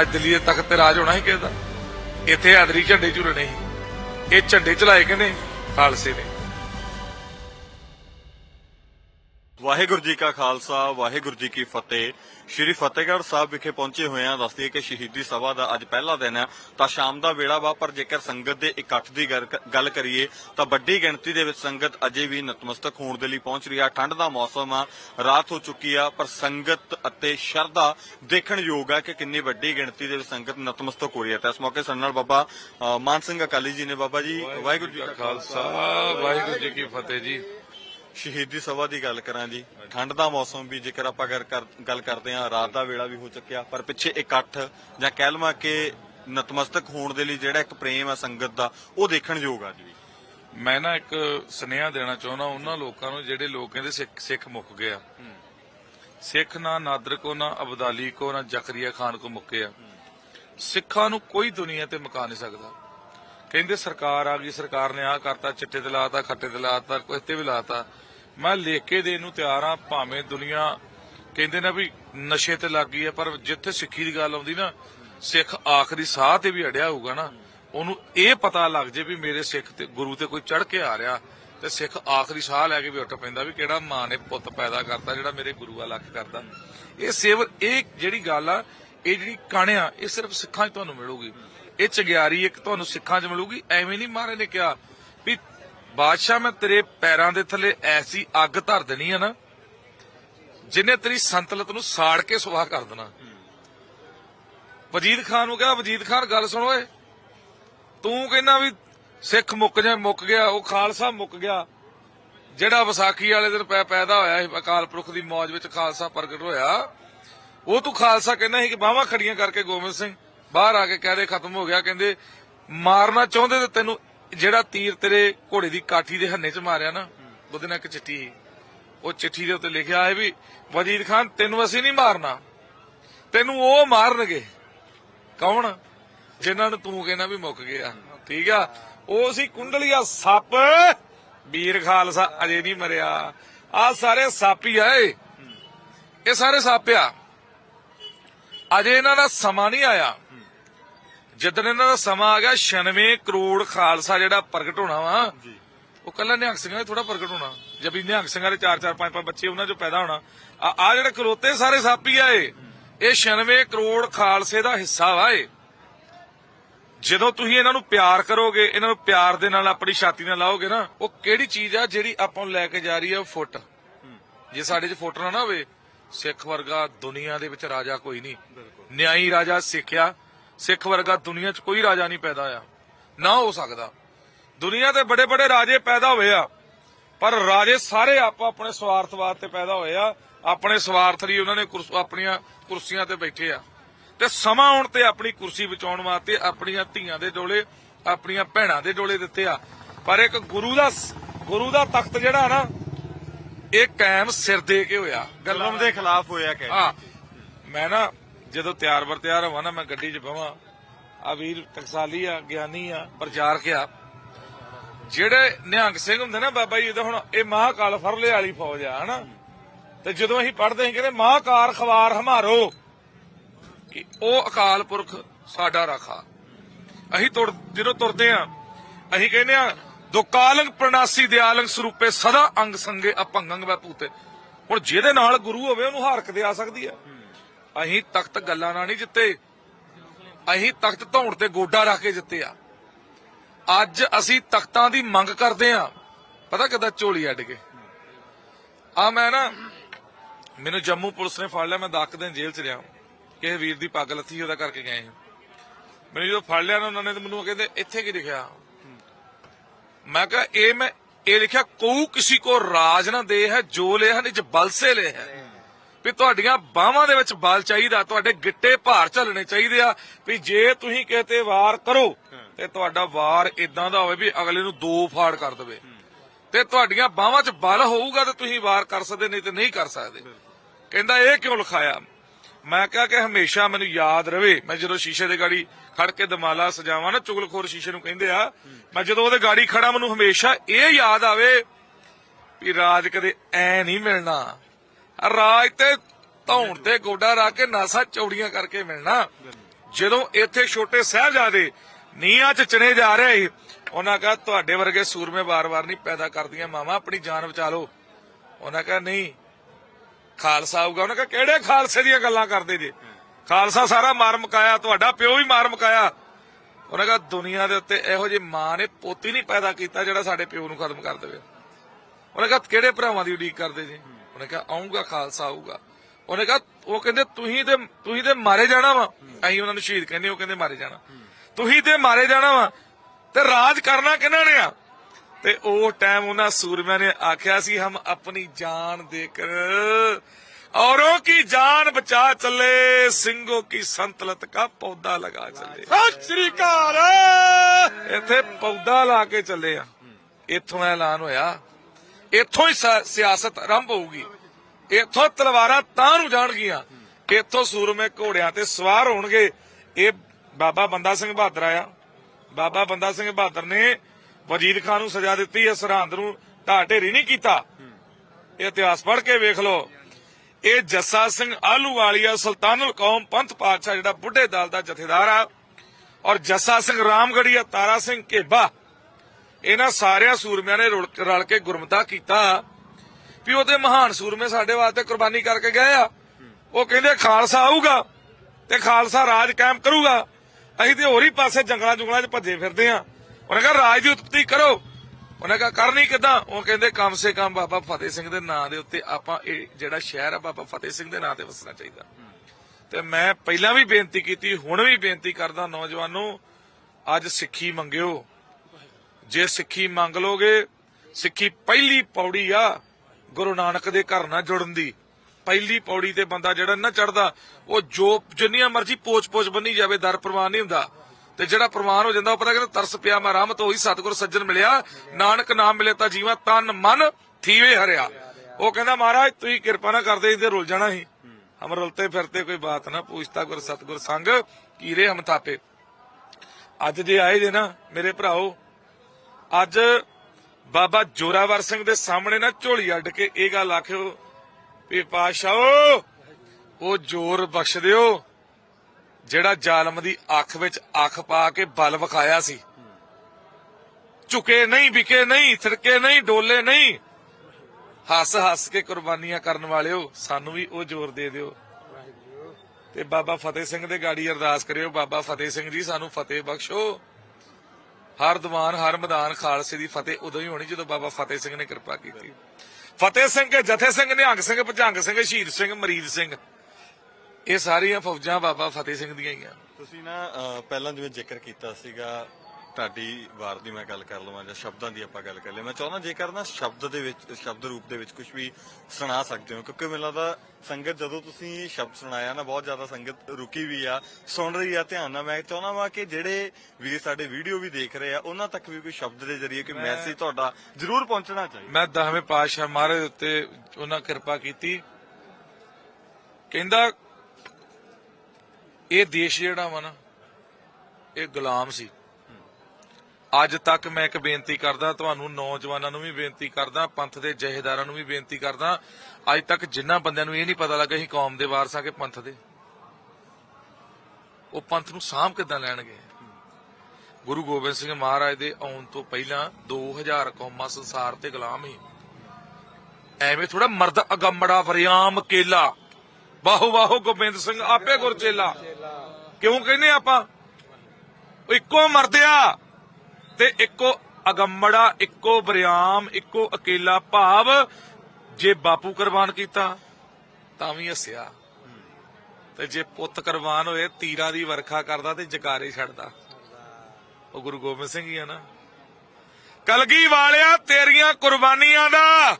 ਅੱਜ ਦਿੱਲੀ ਦੇ ਤਖਤ ਤੇ ਰਾਜ ਹੋਣਾ ਹੀ ਕਿਹਦਾ ਇੱਥੇ ਆਦਰੀ ਝੰਡੇ ਝੁਲਣੇ ਸੀ। ਇਹ ਝੰਡੇ ਚਲਾਏ ਕਿਨੇ ਖਾਲਸੇ ਨੇ। ਵਾਹਿਗੁਰੂ ਜੀ ਕਾ ਖਾਲਸਾ, ਵਾਹਿਗੁਰੂ ਜੀ ਕੀ ਫਤਿਹ। ਸ਼੍ਰੀ ਫਤਿਹਗੜ੍ਹ ਸਾਹਿਬ ਵਿਖੇ ਪਹੁੰਚੇ ਹੋਏ ਆ ਦੱਸਦੀ ਕਿ ਸ਼ਹੀਦੀ ਸਭਾ ਦਾ ਅੱਜ ਪਹਿਲਾ ਦਿਨ ਹੈ। ਤਾਂ ਸ਼ਾਮ ਦਾ ਵੇੜਾ ਵਾ, ਪਰ ਜੇਕਰ ਸੰਗਤ ਦੇ ਇਕੱਠ ਦੀ ਗੱਲ- ਕਰੀਏ, ਤਾਂ ਵੱਡੀ ਗਿਣਤੀ ਦੇ ਵਿੱਚ ਸੰਗਤ ਅਜੇ ਵੀ ਨਤਮਸਤਕ ਹੋਣ ਦੇ ਲਈ ਪਹੁੰਚ ਰਹੀ ਆ ਠੰਡ ਦਾ ਮੌਸਮ ਆ, ਰਾਤ ਹੋ ਚੁੱਕੀ ਆ, ਪਰ ਸੰਗਤ ਅਤੇ ਸ਼ਰਧਾ ਦੇਖਣ ਯੋਗ ਆ ਕਿ ਕਿੰਨੀ ਵੱਡੀ ਗਿਣਤੀ ਦੇ ਵਿੱਚ ਸੰਗਤ ਨਤਮਸਤਕ ਹੋ ਰਹੀ ਹੈ। ਤਾਂ ਇਸ ਮੌਕੇ ਸਾਡੇ ਨਾਲ ਬਾਬਾ ਮਾਨ ਸਿੰਘ ਅਕਾਲੀ ਜੀ ਨੇ ਬਾਬਾ ਜੀ। ਵਾਹਿਗੁਰੂ ਜੀ ਕਾ ਖਾਲਸਾ, ਵਾਹਿਗੁਰੂ ਜੀ ਕੀ ਫਤਿਹ ਜੀ। ਸ਼ਹੀਦੀ ਸਭਾ ਦੀ ਗੱਲ ਕਰਾਂ ਜੀ। ਠੰਡ ਦਾ ਮੌਸਮ ਵੀ ਜੇਕਰ ਆਪਾਂ ਗੱਲ ਕਰਦੇ ਹਾਂ ਰਾਤ ਦਾ ਵੇਲਾ ਵੀ ਹੋ ਚੁੱਕਿਆ ਪਰ ਪਿੱਛੇ ਇਕੱਠ ਜਾਂ ਕਹਿ ਲਵਾਂ ਕਿ ਨਤਮਸਤਕ ਹੋਣ ਦੇ ਲਈ ਜਿਹੜਾ ਇੱਕ ਪ੍ਰੇਮ ਹੈ ਸੰਗਤ ਦਾ ਉਹ ਦੇਖਣ ਯੋਗ ਆ ਜੀ ਮੈਂ ਨਾ ਇੱਕ ਸੁਨੇਹਾ ਦੇਣਾ ਚਾਹੁੰਦਾ ਉਹਨਾਂ ਲੋਕਾਂ ਨੂੰ ਜਿਹੜੇ ਲੋਕ ਕਹਿੰਦੇ ਸਿੱਖ ਸਿੱਖ ਮੁੱਕ ਗਿਆ। ਸਿੱਖ ਨਾ ਨਾਦਰ ਕੋ ਨਾ ਅਬਦਾਲੀ ਕੋ ਨਾ ਜ਼ਕਰੀਆ ਖਾਨ ਕੋ ਮੁੱਕਿਆ ਸਿੱਖਾਂ ਨੂੰ ਕੋਈ ਦੁਨੀਆ ਤੇ ਮੁਕਾ ਨਹੀਂ ਸਕਦਾ। ਕਹਿੰਦੇ ਸਰਕਾਰ ਆ ਗਈ, ਸਰਕਾਰ ਨੇ ਆਹ ਕਰਤਾ, ਚਿੱਟੇ ਤੇ ਲਾਤਾ, ਖੱਟੇ ਤੇ ਲਾਤਾ ਕੋਈ ਤੇ ਵੀ ਲਾਤਾ। ਮੈਂ ਲਿਖ ਕੇ ਦੇਣ ਨੂੰ ਤਿਆਰ ਆ ਭਾਵੇਂ ਦੁਨੀਆ ਕਹਿੰਦੇ ਨਾ ਵੀ ਨਸ਼ੇ ਤੇ ਲੱਗ ਗਈ ਹੈ, ਪਰ ਜਿੱਥੇ ਸਿੱਖੀ ਦੀ ਗੱਲ ਆਉਂਦੀ ਨਾ, ਸਿੱਖ ਆਖਰੀ ਸਾਹ ਤੇ ਵੀ ਅੜਿਆ ਹੋਊਗਾ ਨਾ। ਉਹਨੂੰ ਇਹ ਪਤਾ ਲੱਗ ਜੇ ਵੀ ਮੇਰੇ ਸਿੱਖ ਤੇ, ਗੁਰੂ ਤੇ ਕੋਈ ਚੜ ਕੇ ਆ ਰਿਹਾ, ਤੇ ਸਿੱਖ ਆਖਰੀ ਸਾਹ ਲੈ ਕੇ ਵੀ ਉੱਠ ਪੈਂਦਾ ਵੀ ਕਿਹੜਾ ਮਾਂ ਨੇ ਪੁੱਤ ਪੈਦਾ ਕਰਤਾ, ਜਿਹੜਾ ਮੇਰੇ ਗੁਰੂ ਵਾਲਾ ਲੱਕ ਕਰਦਾ। ਇਹ ਸੇਵਰ ਇਹ ਜਿਹੜੀ ਗੱਲ ਆ, ਇਹ ਜਿਹੜੀ ਕਣਿਆ, ਇਹ ਸਿਰਫ ਸਿੱਖਾਂ 'ਚ ਤੁਹਾਨੂੰ ਮਿਲੂਗੀ। ਇਹ ਚੰਗਿਆਰੀ ਇੱਕ ਤੁਹਾਨੂੰ ਸਿੱਖਾਂ 'ਚ ਮਿਲੂਗੀ। ਐਵੇਂ ਨਹੀਂ ਮਹਾਰਾਜ ਨੇ ਕਿਹਾ ਵੀ ਬਾਦਸ਼ਾਹ, ਮੈਂ ਤੇਰੇ ਪੈਰਾਂ ਦੇ ਥੱਲੇ ਐਸੀ ਅੱਗ ਧਰ ਦੇਣੀ ਆ ਨਾ, ਜਿਨੇ ਤੇਰੀ ਸੰਤਲਤ ਨੂੰ ਸਾੜ ਕੇ ਸੁਆਹ ਕਰ ਦੇਣਾ। ਵਜੀਦ ਖਾਨ ਨੂੰ ਕਿਹਾ, ਵਜੀਦ ਖਾਨ, ਗੱਲ ਸੁਣ ਓਏ। ਤੂੰ ਕਹਿੰਦਾ ਵੀ ਸਿੱਖ ਮੁੱਕ ਜਾ, ਮੁੱਕ ਗਿਆ, ਉਹ ਖਾਲਸਾ ਮੁੱਕ ਗਿਆ। ਜਿਹੜਾ ਵਿਸਾਖੀ ਵਾਲੇ ਦਿਨ ਪੈ- ਪੈਦਾ ਹੋਇਆ ਸੀ, ਅਕਾਲ ਪੁਰਖ ਦੀ ਮੌਜ ਵਿੱਚ ਖਾਲਸਾ ਪ੍ਰਗਟ ਹੋਇਆ, ਉਹ ਤੂੰ ਖਾਲਸਾ ਕਹਿੰਦਾ ਸੀ ਕਿ ਬਾਹਾਂ ਖੜੀਆਂ ਕਰਕੇ ਗੋਬਿੰਦ ਸਿੰਘ। ਬਾਹਰ ਆ ਕੇ ਕਹਿ ਕਹਦੇ ਖਤਮ ਹੋ ਗਿਆ, ਕਹਿੰਦੇ, ਮਾਰਨਾ ਚਾਹੁੰਦੇ ਤੇ ਤੈਨੂੰ ਜਿਹੜਾ ਤੀਰ ਤੇਰੇ ਘੋੜੇ ਦੀ ਕਾਠੀ ਦੇ ਹੰਨੇ 'ਚ ਮਾਰਿਆ ਨਾ, ਉਹਦੇ ਨਾਲ ਇੱਕ ਚਿੱਠੀ ਸੀ। ਉਹ ਚਿੱਠੀ ਦੇ ਉੱਤੇ ਲਿਖਿਆ ਹੈ ਵੀ, ਵਜੀਦ ਖਾਨ, ਤੈਨੂੰ ਅਸੀਂ ਨਹੀਂ ਮਾਰਨਾ। ਤੈਨੂੰ ਉਹ ਮਾਰਨਗੇ। ਕੌਣ? ਜਿਨ੍ਹਾਂ ਨੂੰ ਤੂੰ ਕਹਿੰਦਾ ਵੀ ਮੁੱਕ ਗਿਆ। ਠੀਕ ਆ? ਉਹ ਸੀ ਕੁੰਡਲੀਆ ਸੱਪ। ਵੀਰ ਖਾਲਸਾ ਅਜੇ ਨਹੀਂ ਮਰਿਆ। ਆ ਸਾਰੇ ਸੱਪ ਹੀ ਆਏ ਇਹ ਸਾਰੇ ਸੱਪ ਆ। ਅਜੇ ਇਹਨਾਂ ਦਾ ਸਮਾਂ ਨਹੀਂ ਆਇਆ। ਜਦੋਂ ਇਹਨਾਂ ਦਾ ਸਮਾਂ ਆ ਗਿਆ 96 ਕਰੋੜ ਖਾਲਸਾ ਜਿਹੜਾ ਪ੍ਰਗਟ ਹੋਣਾ ਵਾ ਉਹ ਕੱਲਾ ਨਿਹੰਗ ਸਿੰਘਾਂ ਦੇ ਥੋੜਾ ਪ੍ਰਗਟ ਹੋਣਾ। ਜਦ ਵੀ ਨਿਹੰਗ ਸਿੰਘਾਂ ਦੇ ਚਾਰ ਚਾਰ ਪੰਜ ਪੰਜ ਬੱਚੇ ਉਹਨਾਂ ਚੋਂ ਪੈਦਾ ਹੋਣਾ। ਆ ਆ ਜਿਹੜੇ ਖਲੋਤੇ ਸਾਰੇ ਸਾਪੀ ਆ ਇਹ। ਇਹ 96 ਕਰੋੜ ਖਾਲਸੇ ਦਾ ਹਿੱਸਾ ਵਾ ਇਹ। ਜਦੋਂ ਤੁਸੀਂ ਇਹਨਾਂ ਨੂੰ ਪਿਆਰ ਕਰੋਗੇ ਇਹਨਾਂ ਨੂੰ ਪਿਆਰ ਦੇ ਨਾਲ ਆਪਣੀ ਛਾਤੀ ਨਾਲ ਲਾਓਗੇ ਨਾ ਉਹ ਕਿਹੜੀ ਚੀਜ਼ ਆ ਜਿਹੜੀ ਆਪਾਂ ਨੂੰ ਲੈ ਕੇ ਜਾ ਰਹੀ ਆ ਉਹ ਫੁੱਟ? ਜੇ ਸਾਡੇ 'ਚ ਫੁੱਟ ਨਾ ਨਾ ਹੋਵੇ ਸਿੱਖ ਵਰਗਾ ਦੁਨੀਆ ਦੇ ਵਿੱਚ ਰਾਜਾ ਕੋਈ ਨਹੀਂ। ਨਿਆਈ ਰਾਜਾ ਸਿੱਖਿਆ ਸਿੱਖ ਵਰਗਾ ਦੁਨੀਆ 'ਚ ਕੋਈ ਰਾਜਾ ਨਹੀਂ ਪੈਦਾ ਹੋਇਆ। ਨਾ ਹੋ ਸਕਦਾ। ਦੁਨੀਆ ਤੇ ਬੜੇ ਬੜੇ ਰਾਜੇ ਪੈਦਾ ਹੋਏ ਆ। ਪਰ ਰਾਜੇ ਸਾਰੇ ਆਪੋ ਆਪਣੇ ਸਵਾਰਥਵਾਦ ਤੇ ਪੈਦਾ ਹੋਏ ਆ। ਆਪਣੇ ਸਵਾਰਥ ਲਈ ਉਹਨਾਂ ਨੇ ਆਪਣੀਆਂ ਕੁਰਸੀਆਂ ਤੇ ਬੈਠੇ ਆ। ਤੇ ਸਮਾਂ ਆਉਣ ਤੇ ਆਪਣੀ ਕੁਰਸੀ ਬਚਾਉਣ ਵਾਸਤੇ ਆਪਣੀਆਂ ਧੀਆਂ ਦੇ ਡੋਲੇ ਆਪਣੀਆਂ ਭੈਣਾਂ ਦੇ ਡੋਲੇ ਦਿੱਤੇ ਆ। ਪਰ ਇੱਕ ਗੁਰੂ ਦਾ ਗੁਰੂ ਦਾ ਤਖਤ ਜਿਹੜਾ ਨਾ ਇਹ ਕਾਇਮ ਸਿਰ ਦੇ ਕੇ ਹੋਇਆ। ਗੱਲਾਂ ਜ਼ੁਲਮ ਦੇ ਖਿਲਾਫ ਹੋਇਆ ਕਹਿ ਹਾਂ। ਮੈਂ ਨਾ ਜਦੋਂ ਤਿਆਰ ਵਰ ਤਿਆਰ ਹੋਵਾਂ ਨਾ, ਮੈਂ ਗੱਡੀ 'ਚ ਬਵਾਂ। ਆ ਵੀਰ ਟਕਸਾਲੀ ਆ, ਗਿਆਨੀ ਆ ਪ੍ਰਚਾਰ ਕਿਆ ਜਿਹੜੇ ਨਿਹੰਗ ਸਿੰਘ ਹੁੰਦੇ ਨਾ ਬਾਬਾ ਜੀ ਇਹਦਾ ਹੁਣ ਇਹ ਮਹਾਕਾਲ ਫਰਲੇ ਵਾਲੀ ਫੌਜ ਆ, ਹਨਾ? ਤੇ ਜਦੋਂ ਅਸੀਂ ਪੜ੍ਹਦੇ ਹਾਂ ਕਹਿੰਦੇ ਮਹਾਕਾਰ ਖਵਾਰ ਹਮਾਰੋ, ਕਿ ਉਹ ਅਕਾਲ ਪੁਰਖ ਸਾਡਾ ਰਾਖਾ। ਅਸੀਂ ਤੁਰ, ਜਦੋਂ ਤੁਰਦੇ ਆ, ਅਸੀਂ ਕਹਿੰਦੇ ਆ, ਦੁਕਾਲੰਗ ਪ੍ਰਣਾਸੀ ਦਿਆਲੰਗ ਸਰੂਪੇ ਸਦਾ ਅੰਗ ਸੰਗੇ ਅਪੰਗੰਗ ਵੈ ਪੂਤੇ ਹੁਣ ਜਿਹਦੇ ਨਾਲ ਗੁਰੂ ਹੋਵੇ, ਉਹਨੂੰ ਹਾਰਕ ਦੇ ਆ ਸਕਦੀ ਆ। ਅਸੀਂ ਤਖਤ ਗੱਲਾਂ ਨਾਲ ਨਹੀਂ ਜਿੱਤੇ। ਅਸੀਂ ਤਖਤ ਧੌਣ ਤੇ ਗੋਡਾ ਰੱਖ ਕੇ ਜਿੱਤੇ ਆ। ਅੱਜ ਅਸੀਂ ਤਖਤਾਂ ਦੀ ਮੰਗ ਕਰਦੇ ਆ। ਪਤਾ ਕਿਦਾਂ ਝੋਲੀ ਅੱਡ ਕੇ ਆ ਮੈਂ ਨਾ, ਮੈਨੂੰ ਜੰਮੂ ਪੁਲਿਸ ਨੇ ਫੜ ਲਿਆ, ਮੈਂ 10 ਦਿਨ ਜੇਲ੍ਹ ਚ ਰਿਹਾ ਕਿਸੇ ਵੀਰ ਦੀ ਪੱਗ ਲੱਥੀ, ਉਹਦਾ ਕਰਕੇ ਗਏ ਆ ਮੈਨੂੰ ਜਦੋਂ ਫੜ ਲਿਆ ਨਾ ਉਹਨਾਂ ਨੇ, ਤੇ ਮੈਨੂੰ ਕਹਿੰਦੇ, ਇੱਥੇ ਕੀ ਲਿਖਿਆ? ਮੈਂ ਕਿਹਾ, ਇਹ ਮੈਂ, ਇਹ ਲਿਖਿਆ ਕੋਈ ਕਿਸੇ ਕੋ ਰਾਜ ਨਾ ਦੇ ਹੈ, ਜੋ ਲੈ ਹੈ ਨਿਜ ਬਲਸੇ ਲੈ ਹੈ। ਵੀ ਤੁਹਾਡੀਆਂ ਬਾਹਾਂ ਦੇ ਵਿੱਚ ਬਲ ਚਾਹੀਦਾ, ਤੁਹਾਡੇ ਗਿੱਟੇ ਭਾਰ ਝੱਲਣੇ ਚਾਹੀਦੇ ਆ, ਵੀ ਜੇ ਤੁਸੀਂ ਕਿਤੇ ਵਾਰ ਕਰੋ, ਤੇ ਤੁਹਾਡਾ ਵਾਰ ਇਦਾਂ ਦਾ ਹੋਵੇ ਵੀ ਅਗਲੇ ਨੂੰ ਦੋ ਫਾੜ ਕਰ ਦੇਵੇ। ਤੇ ਤੁਹਾਡੀਆਂ ਬਾਹਾਂ 'ਚ ਬਲ ਹੋਊਗਾ ਤੇ ਤੁਸੀਂ ਵਾਰ ਕਰ ਸਕਦੇ, ਨਹੀਂ ਤੇ ਨਹੀਂ ਕਰ ਸਕਦੇ। ਕਹਿੰਦਾ ਇਹ ਕਿਉਂ ਲਿਖਾਇਆ? ਮੈਂ ਕਿਹਾ ਕਿ ਹਮੇਸ਼ਾ ਮੈਨੂੰ ਯਾਦ ਰਵੇ। ਮੈਂ ਜਦੋਂ ਸ਼ੀਸ਼ੇ ਦੇ ਗਾੜੀ ਖੜ ਕੇ ਦਮਾਲਾ ਸਜਾਵਾਂ ਨਾ, ਚੁਗਲਖੋਰ ਸ਼ੀਸ਼ੇ ਨੂੰ ਕਹਿੰਦੇ ਆ, ਮੈਂ ਜਦੋਂ ਉਹਦੇ ਗਾੜੀ ਖੜਾ, ਮੈਨੂੰ ਹਮੇਸ਼ਾ ਇਹ ਯਾਦ ਆਵੇ ਵੀ ਰਾਜ ਕਦੇ ਐ ਨਹੀਂ ਮਿਲਣਾ। ਰਾਜ ਤੇ ਧੌਣ ਤੇ ਗੋਡਾ ਰੱਖ ਕੇ ਨਾਸਾ ਚੌੜੀਆਂ ਕਰਕੇ ਮਿਲਣਾ। ਜਦੋਂ ਇੱਥੇ ਛੋਟੇ ਸਹਿਬਜ਼ਾਦੇ ਨੀਹਾਂ ਚ ਚਣੇ ਜਾ ਰਹੇ, ਉਹਨਾਂ ਕਹਾ, ਤੁਹਾਡੇ ਵਰਗੇ ਸੂਰਮੇ ਵਾਰ-ਵਾਰ ਨਹੀਂ ਪੈਦਾ ਕਰਦੀਆਂ ਮਾਵਾ, ਆਪਣੀ ਜਾਨ ਬਚਾ ਲਓ। ਉਹਨਾਂ ਕਹਾ, ਨਹੀਂ, ਖਾਲਸਾ ਆਊਗਾ। ਉਹਨਾਂ ਕਹਾ, ਕਿਹੜੇ ਖਾਲਸੇ ਦੀਆਂ ਗੱਲਾਂ ਕਰਦੇ ਜੇ? ਖਾਲਸਾ ਸਾਰਾ ਮਾਰ ਮਕਾਇਆ, ਤੁਹਾਡਾ ਪਿਓ ਵੀ ਮਾਰ ਮਕਾਇਆ। ਉਹਨਾਂ ਕਹਾ, ਦੁਨੀਆ ਦੇ ਉੱਤੇ ਇਹੋ ਜਿਹੀ ਮਾਂ ਨੇ ਪੋਤੀ ਨਹੀਂ ਪੈਦਾ ਕੀਤਾ ਜਿਹੜਾ ਸਾਡੇ ਪਿਓ ਨੂੰ ਖਤਮ ਕਰ ਦੇਵੇ। ਉਹਨੇ ਕਹਾ, ਕਿਹੜੇ ਭਰਾਵਾਂ ਦੀ ਉਡੀਕ ਕਰਦੇ ਜੇ? ਉਹਨੇ ਕਹਾ ਆਉਂਗਾ ਖਾਲਸਾ ਆਊਗਾ। ਉਹਨੇ ਕਹਾ ਉਹ ਕਹਿੰਦੇ ਤੁਸੀਂ ਤੇ ਤੁਸੀਂ ਤੇ ਮਾਰੇ ਜਾਣਾ ਵਾ। ਅਸੀਂ ਉਹਨਾਂ ਨੂੰ ਸ਼ਹੀਦ ਕਹਿੰਦੇ ਉਹ ਕਹਿੰਦੇ ਮਾਰੇ ਜਾਣਾ। ਤੁਸੀਂ ਤੇ ਮਾਰੇ ਜਾਣਾ ਵਾ। ਤੇ ਰਾਜ ਕਰਨਾ ਕਿਹਨਾਂ ਨੇ ਆ? ਤੇ ਉਹ ਟਾਈਮ ਉਹਨਾਂ ਸੂਰਮਿਆਂ ਨੇ ਆਖਿਆ ਸੀ ਹਮ ਆਪਣੀ ਜਾਨ ਦੇਕਰ ਔਰੋਂ ਕੀ ਜਾਨ ਬਚਾ ਚੱਲੇ ਸਿੰਘੋ ਕੀ ਸੰਤਲਤ ਕਾ ਪੌਦਾ ਲਗਾ ਚੱਲੇ। ਸਤਿ ਸ੍ਰੀ ਅਕਾਲ! ਇੱਥੇ ਪੌਦਾ ਲਾ ਕੇ ਚੱਲੇ ਆ। ਇੱਥੋਂ ਐਲਾਨ ਹੋਇਆ ਇੱਥੋਂ ਹੀ ਸਿਆਸਤ ਆਰੰਭ ਹੋਊਗੀ। ਇੱਥੋਂ ਤਲਵਾਰਾਂ ਤਾਂ ਨੂੰ ਜਾਣਗੀਆਂ। ਇੱਥੋਂ ਸੂਰਮੇ ਘੋੜਿਆਂ ਤੇ ਸਵਾਰ ਹੋਣਗੇ। ਇਹ ਬਾਬਾ ਬੰਦਾ ਸਿੰਘ ਬਹਾਦਰ ਆਇਆ। ਬਾਬਾ ਬੰਦਾ ਸਿੰਘ ਬਹਾਦਰ ਨੇ ਵਜੀਦ ਖਾਨ ਨੂੰ ਸਜ਼ਾ ਦਿੱਤੀ ਹੈ ਸਰਹੰਦ ਨੂੰ ਢਾਹ ਢੇਰੀ ਨਹੀਂ ਕੀਤਾ। ਇਹ ਇਤਿਹਾਸ ਪੜ੍ਹ ਕੇ ਵੇਖ ਲਓ। ਇਹ ਜੱਸਾ ਸਿੰਘ ਆਲੂਵਾਲੀਆ ਸੁਲਤਾਨੁਲ ਕੌਮ ਪੰਥ ਪਾਤਸ਼ਾਹ ਜਿਹੜਾ ਬੁੱਢੇ ਦਲ ਦਾ ਜਥੇਦਾਰ ਆ। ਔਰ ਜੱਸਾ ਸਿੰਘ ਰਾਮਗੜੀਆ ਤਾਰਾ ਸਿੰਘ ਘੇਬਾ ਇਹਨਾਂ ਸਾਰਿਆਂ ਸੂਰਮਿਆਂ ਨੇ ਰੁਲ- ਰਲ ਕੇ ਗੁਰਮਤਾ ਕੀਤਾ ਵੀ ਉਹਦੇ ਮਹਾਨ ਸੂਰਮੇ ਸਾਡੇ ਵਾਸਤੇ ਕੁਰਬਾਨੀ ਕਰਕੇ ਗਏ ਆ। ਉਹ ਕਹਿੰਦੇ ਖਾਲਸਾ ਆਊਗਾ ਤੇ ਖਾਲਸਾ ਰਾਜ ਕਾਇਮ ਕਰੂਗਾ। ਅਸੀਂ ਤੇ ਹੋਰ ਹੀ ਪਾਸੇ ਜੰਗਲਾਂ ਜੁਗਲਾਂ 'ਚ ਭੱਜੇ ਫਿਰਦੇ ਆ। ਉਹਨੇ ਕਿਹਾ, ਰਾਜ ਦੀ ਉਤਪਤੀ ਕਰੋ। ਉਹਨੇ ਕਿਹਾ ਕਰਨੀ ਕਿਦਾਂ? ਉਹ ਕਹਿੰਦੇ, ਕਮ ਸੇ ਕਮ ਬਾਬਾ ਫਤਿਹ ਸਿੰਘ ਦੇ ਨਾਂ ਦੇ ਉੱਤੇ ਆਪਾਂ ਇਹ ਜਿਹੜਾ ਸ਼ਹਿਰ ਆ ਬਾਬਾ ਫਤਿਹ ਸਿੰਘ ਦੇ ਨਾਂ ਤੇ ਵਸਣਾ ਚਾਹੀਦਾ। ਤੇ ਮੈਂ ਪਹਿਲਾਂ ਵੀ ਬੇਨਤੀ ਕੀਤੀ, ਹੁਣ ਵੀ ਬੇਨਤੀ ਕਰਦਾ ਨੌਜਵਾਨੋ, ਅੱਜ ਸਿੱਖੀ ਮੰਗਿਓ। ਜੇ ਸਿੱਖੀ ਮੰਗ ਲੋਗੇ, ਸਿੱਖੀ ਪਹਿਲੀ ਪੌੜੀ ਆ ਗੁਰੂ ਨਾਨਕ ਦੇ ਘਰ ਨਾਲ ਜੁੜਨ ਦੀ। ਪਹਿਲੀ ਪੌੜੀ ਤੇ ਬੰਦਾ ਜਿਹੜਾ ਨਾ ਚੜਦਾ, ਉਹ ਜੋ ਜਿੰਨੀਆਂ ਮਰਜ਼ੀ ਪੋਚ-ਪੋਚ ਬੰਨੀ ਜਾਵੇ, ਦਰ ਪ੍ਰਵਾਨ ਨਹੀਂ ਹੁੰਦਾ। ਤੇ ਜਿਹੜਾ ਪ੍ਰਵਾਨ ਹੋ ਜਾਂਦਾ, ਉਹ ਪਤਾ ਕਹਿੰਦਾ ਤਰਸ ਪਿਆ, ਮੈਂ ਰਹਿਮਤ ਹੋਈ ਸਤਿਗੁਰ ਸੱਜਣ ਮਿਲਿਆ। ਨਾਨਕ ਨਾਮ ਮਿਲੇ ਤਾਂ ਜੀਵਾ ਤਨ ਮਨ ਥੀਵੇ ਹਰਿਆ। ਉਹ ਕਹਿੰਦਾ, ਮਹਾਰਾਜ, ਤੁਸੀਂ ਕਿਰਪਾ ਨਾ ਕਰਦੇ, ਇਹਦੇ ਰੁੱਲ ਜਾਣਾ ਸੀ। ਹਮ ਰੁਲਤੇ ਫਿਰਤੇ ਕੋਈ ਬਾਤ ਨਾ ਪੁੱਛਤਾ ਗੁਰ ਸਤਿਗੁਰ ਸੰਗ, ਕੀਰੇ ਹਮ ਥਾਪੇ। ਅੱਜ ਜੇ ਆਏ ਜੇ ਨਾ, ਮੇਰੇ ਭਰਾਓ ਅੱਜ ਬਾਬਾ ਜੋਰਾਵਰ ਸਿੰਘ ਦੇ ਸਾਹਮਣੇ ਨਾ ਝੋਲੀ ਅੱਡ ਕੇ ਇਹ ਗੱਲ ਆਖਿਓ ਵੀ ਪਾਸ਼ਾਓ ਉਹ ਜ਼ੋਰ ਬਖਸ਼ ਦਿਓ ਜਿਹੜਾ ਜ਼ਾਲਮ ਦੀ ਅੱਖ ਵਿੱਚ ਅੱਖ ਪਾ ਕੇ ਬਲ ਵਿਖਾਇਆ ਸੀ। ਝੁਕੇ ਨਹੀਂ, ਵਿਕੇ ਨਹੀਂ ਥਿਰਕੇ ਨਹੀਂ, ਡੋਲੇ ਨਹੀਂ। ਹੱਸ ਹੱਸ ਕੇ ਕੁਰਬਾਨੀਆਂ ਕਰਨ ਵਾਲਿਓ, ਸਾਨੂੰ ਵੀ ਉਹ ਜ਼ੋਰ ਦੇ ਦਿਓ। ਤੇ ਬਾਬਾ ਫਤਿਹ ਸਿੰਘ ਦੇ ਗਾੜੀ ਅਰਦਾਸ ਕਰਿਓ, ਬਾਬਾ ਫਤਿਹ ਸਿੰਘ ਜੀ, ਸਾਨੂੰ ਫਤਿਹ ਬਖਸ਼ੋ। ਹਰ ਦੀਵਾਨ, ਹਰ ਮੈਦਾਨ ਖਾਲਸੇ ਦੀ ਫਤਿਹ ਉਦੋਂ ਹੀ ਹੋਣੀ ਜਦੋਂ ਬਾਬਾ ਫਤਿਹ ਸਿੰਘ ਨੇ ਕਿਰਪਾ ਕੀਤੀ। ਫਤਿਹ ਸਿੰਘ ਜਥੇ ਸਿੰਘ ਨਿਹੰਗ ਸਿੰਘ, ਭਜੰਗ ਸਿੰਘ, ਸ਼ਹੀਦ ਸਿੰਘ, ਮਰੀਦ ਸਿੰਘ। ਇਹ ਸਾਰੀਆਂ ਫੌਜਾਂ ਬਾਬਾ ਫਤਿਹ ਸਿੰਘ ਦੀਆਂ ਹੀ ਆ। ਤੁਸੀਂ ਨਾ ਪਹਿਲਾਂ ਜਿਵੇਂ ਜ਼ਿਕਰ ਕੀਤਾ ਸੀਗਾ ਢਾਡੀ ਵਾਰ ਦੀ ਮੈਂ ਗੱਲ ਕਰ ਲਵਾਂ ਜਾਂ ਸ਼ਬਦਾਂ ਦੀ ਆਪਾਂ ਗੱਲ ਕਰ ਲਈਏ। ਮੈਂ ਚਾਹੁੰਦਾ ਜੇਕਰ ਨਾ ਸ਼ਬਦ ਦੇ ਵਿੱਚ ਸ਼ਬਦ ਰੂਪ ਦੇ ਵਿੱਚ ਕੁਝ ਵੀ ਸੁਣਾ ਸਕਦੇ ਹੋ ਕਿਉਂਕਿ ਮੈਨੂੰ ਲੱਗਦਾ ਸੰਗਤ ਜਦੋਂ ਤੁਸੀਂ ਸ਼ਬਦ ਸੁਣਾਇਆ ਨਾ ਬਹੁਤ ਜ਼ਿਆਦਾ ਸੰਗਤ ਰੁਕੀ ਵੀ ਆ ਸੁਣ ਰਹੀ ਆ ਧਿਆਨ ਨਾਲ। ਮੈਂ ਚਾਹੁੰਦਾ ਵਾਂ ਕਿ ਜਿਹੜੇ ਵੀਰ ਸਾਡੇ ਵੀਡੀਓ ਵੀ ਦੇਖ ਰਹੇ ਆ ਉਹਨਾਂ ਤੱਕ ਵੀ ਕੋਈ ਸ਼ਬਦ ਦੇ ਜ਼ਰੀਏ ਕੋਈ ਮੈਸੇਜ ਤੁਹਾਡਾ ਜ਼ਰੂਰ ਪਹੁੰਚਣਾ ਚਾਹੀਦਾ। ਮੈਂ ਦਸਵੇਂ ਪਾਤਸ਼ਾਹ ਮਹਾਰਾਜ ਉੱਤੇ ਉਹਨਾਂ ਕਿਰਪਾ ਕੀਤੀ। ਕਹਿੰਦਾ ਇਹ ਦੇਸ਼ ਜਿਹੜਾ ਵਾ ਨਾ ਇਹ ਗੁਲਾਮ ਸੀ। ਅੱਜ ਤੱਕ ਮੈਂ ਇੱਕ ਬੇਨਤੀ ਕਰਦਾ, ਤੁਹਾਨੂੰ ਨੌਜਵਾਨਾਂ ਨੂੰ ਵੀ ਬੇਨਤੀ ਕਰਦਾ, ਪੰਥ ਦੇ ਜਹੇਦਾਰਾਂ ਨੂੰ ਵੀ ਬੇਨਤੀ ਕਰਦਾ, ਅੱਜ ਤੱਕ ਜਿੰਨਾ ਬੰਦਿਆਂ ਨੂੰ ਇਹ ਨਹੀਂ ਪਤਾ ਲੱਗਾ ਅਸੀਂ ਕੌਮ ਦੇ ਵਾਰਸਾਂ ਕੇ ਪੰਥ ਦੇ। ਉਹ ਪੰਥ ਨੂੰ ਸਾਂਭ ਕਿਦਾਂ ਲੈਣਗੇ? ਗੁਰੂ ਗੋਬਿੰਦ ਸਿੰਘ ਮਹਾਰਾਜ ਦੇ ਆਉਣ ਤੋਂ ਪਹਿਲਾਂ 2000 ਕੌਮਾਂ ਸੰਸਾਰ ਤੇ ਗੁਲਾਮ ਹੀ ਐਵੇਂ ਥੋੜਾ ਮਰਦ ਅਗੰਮੜਾ ਫਰਿਆਮ ਕੇਲਾ। ਬਾਹੋ ਬਾਹੋ ਗੋਬਿੰਦ ਸਿੰਘ, ਆਪੇ ਗੁਰਚੇਲਾ। ਕਿਉਂ ਕਹਿੰਦੇ ਆਪਾਂ? ਇੱਕੋ ਮਰਦਿਆ ਤੇ ਇੱਕੋ ਅਗੰਮੜਾ, ਇੱਕੋ ਬਰਿਆਮ, ਇੱਕੋ ਅਕੇਲਾ ਭਾਵ ਜੇ ਬਾਪੂ ਕੁਰਬਾਨ ਕੀਤਾ, ਤਾਂ ਵੀ ਹੱਸਿਆ। ਤੇ ਜੇ ਪੁੱਤ ਕੁਰਬਾਨ ਹੋਏ, ਤੀਰਾਂ ਦੀ ਵਰਖਾ ਕਰਦਾ ਤੇ ਜਕਾਰੇ ਛੱਡਦਾ। ਉਹ ਗੁਰੂ ਗੋਬਿੰਦ ਸਿੰਘ ਹੀ ਆ ਨਾ। ਕਲਗੀ ਵਾਲਿਆ, ਤੇਰੀਆਂ ਕੁਰਬਾਨੀਆਂ ਦਾ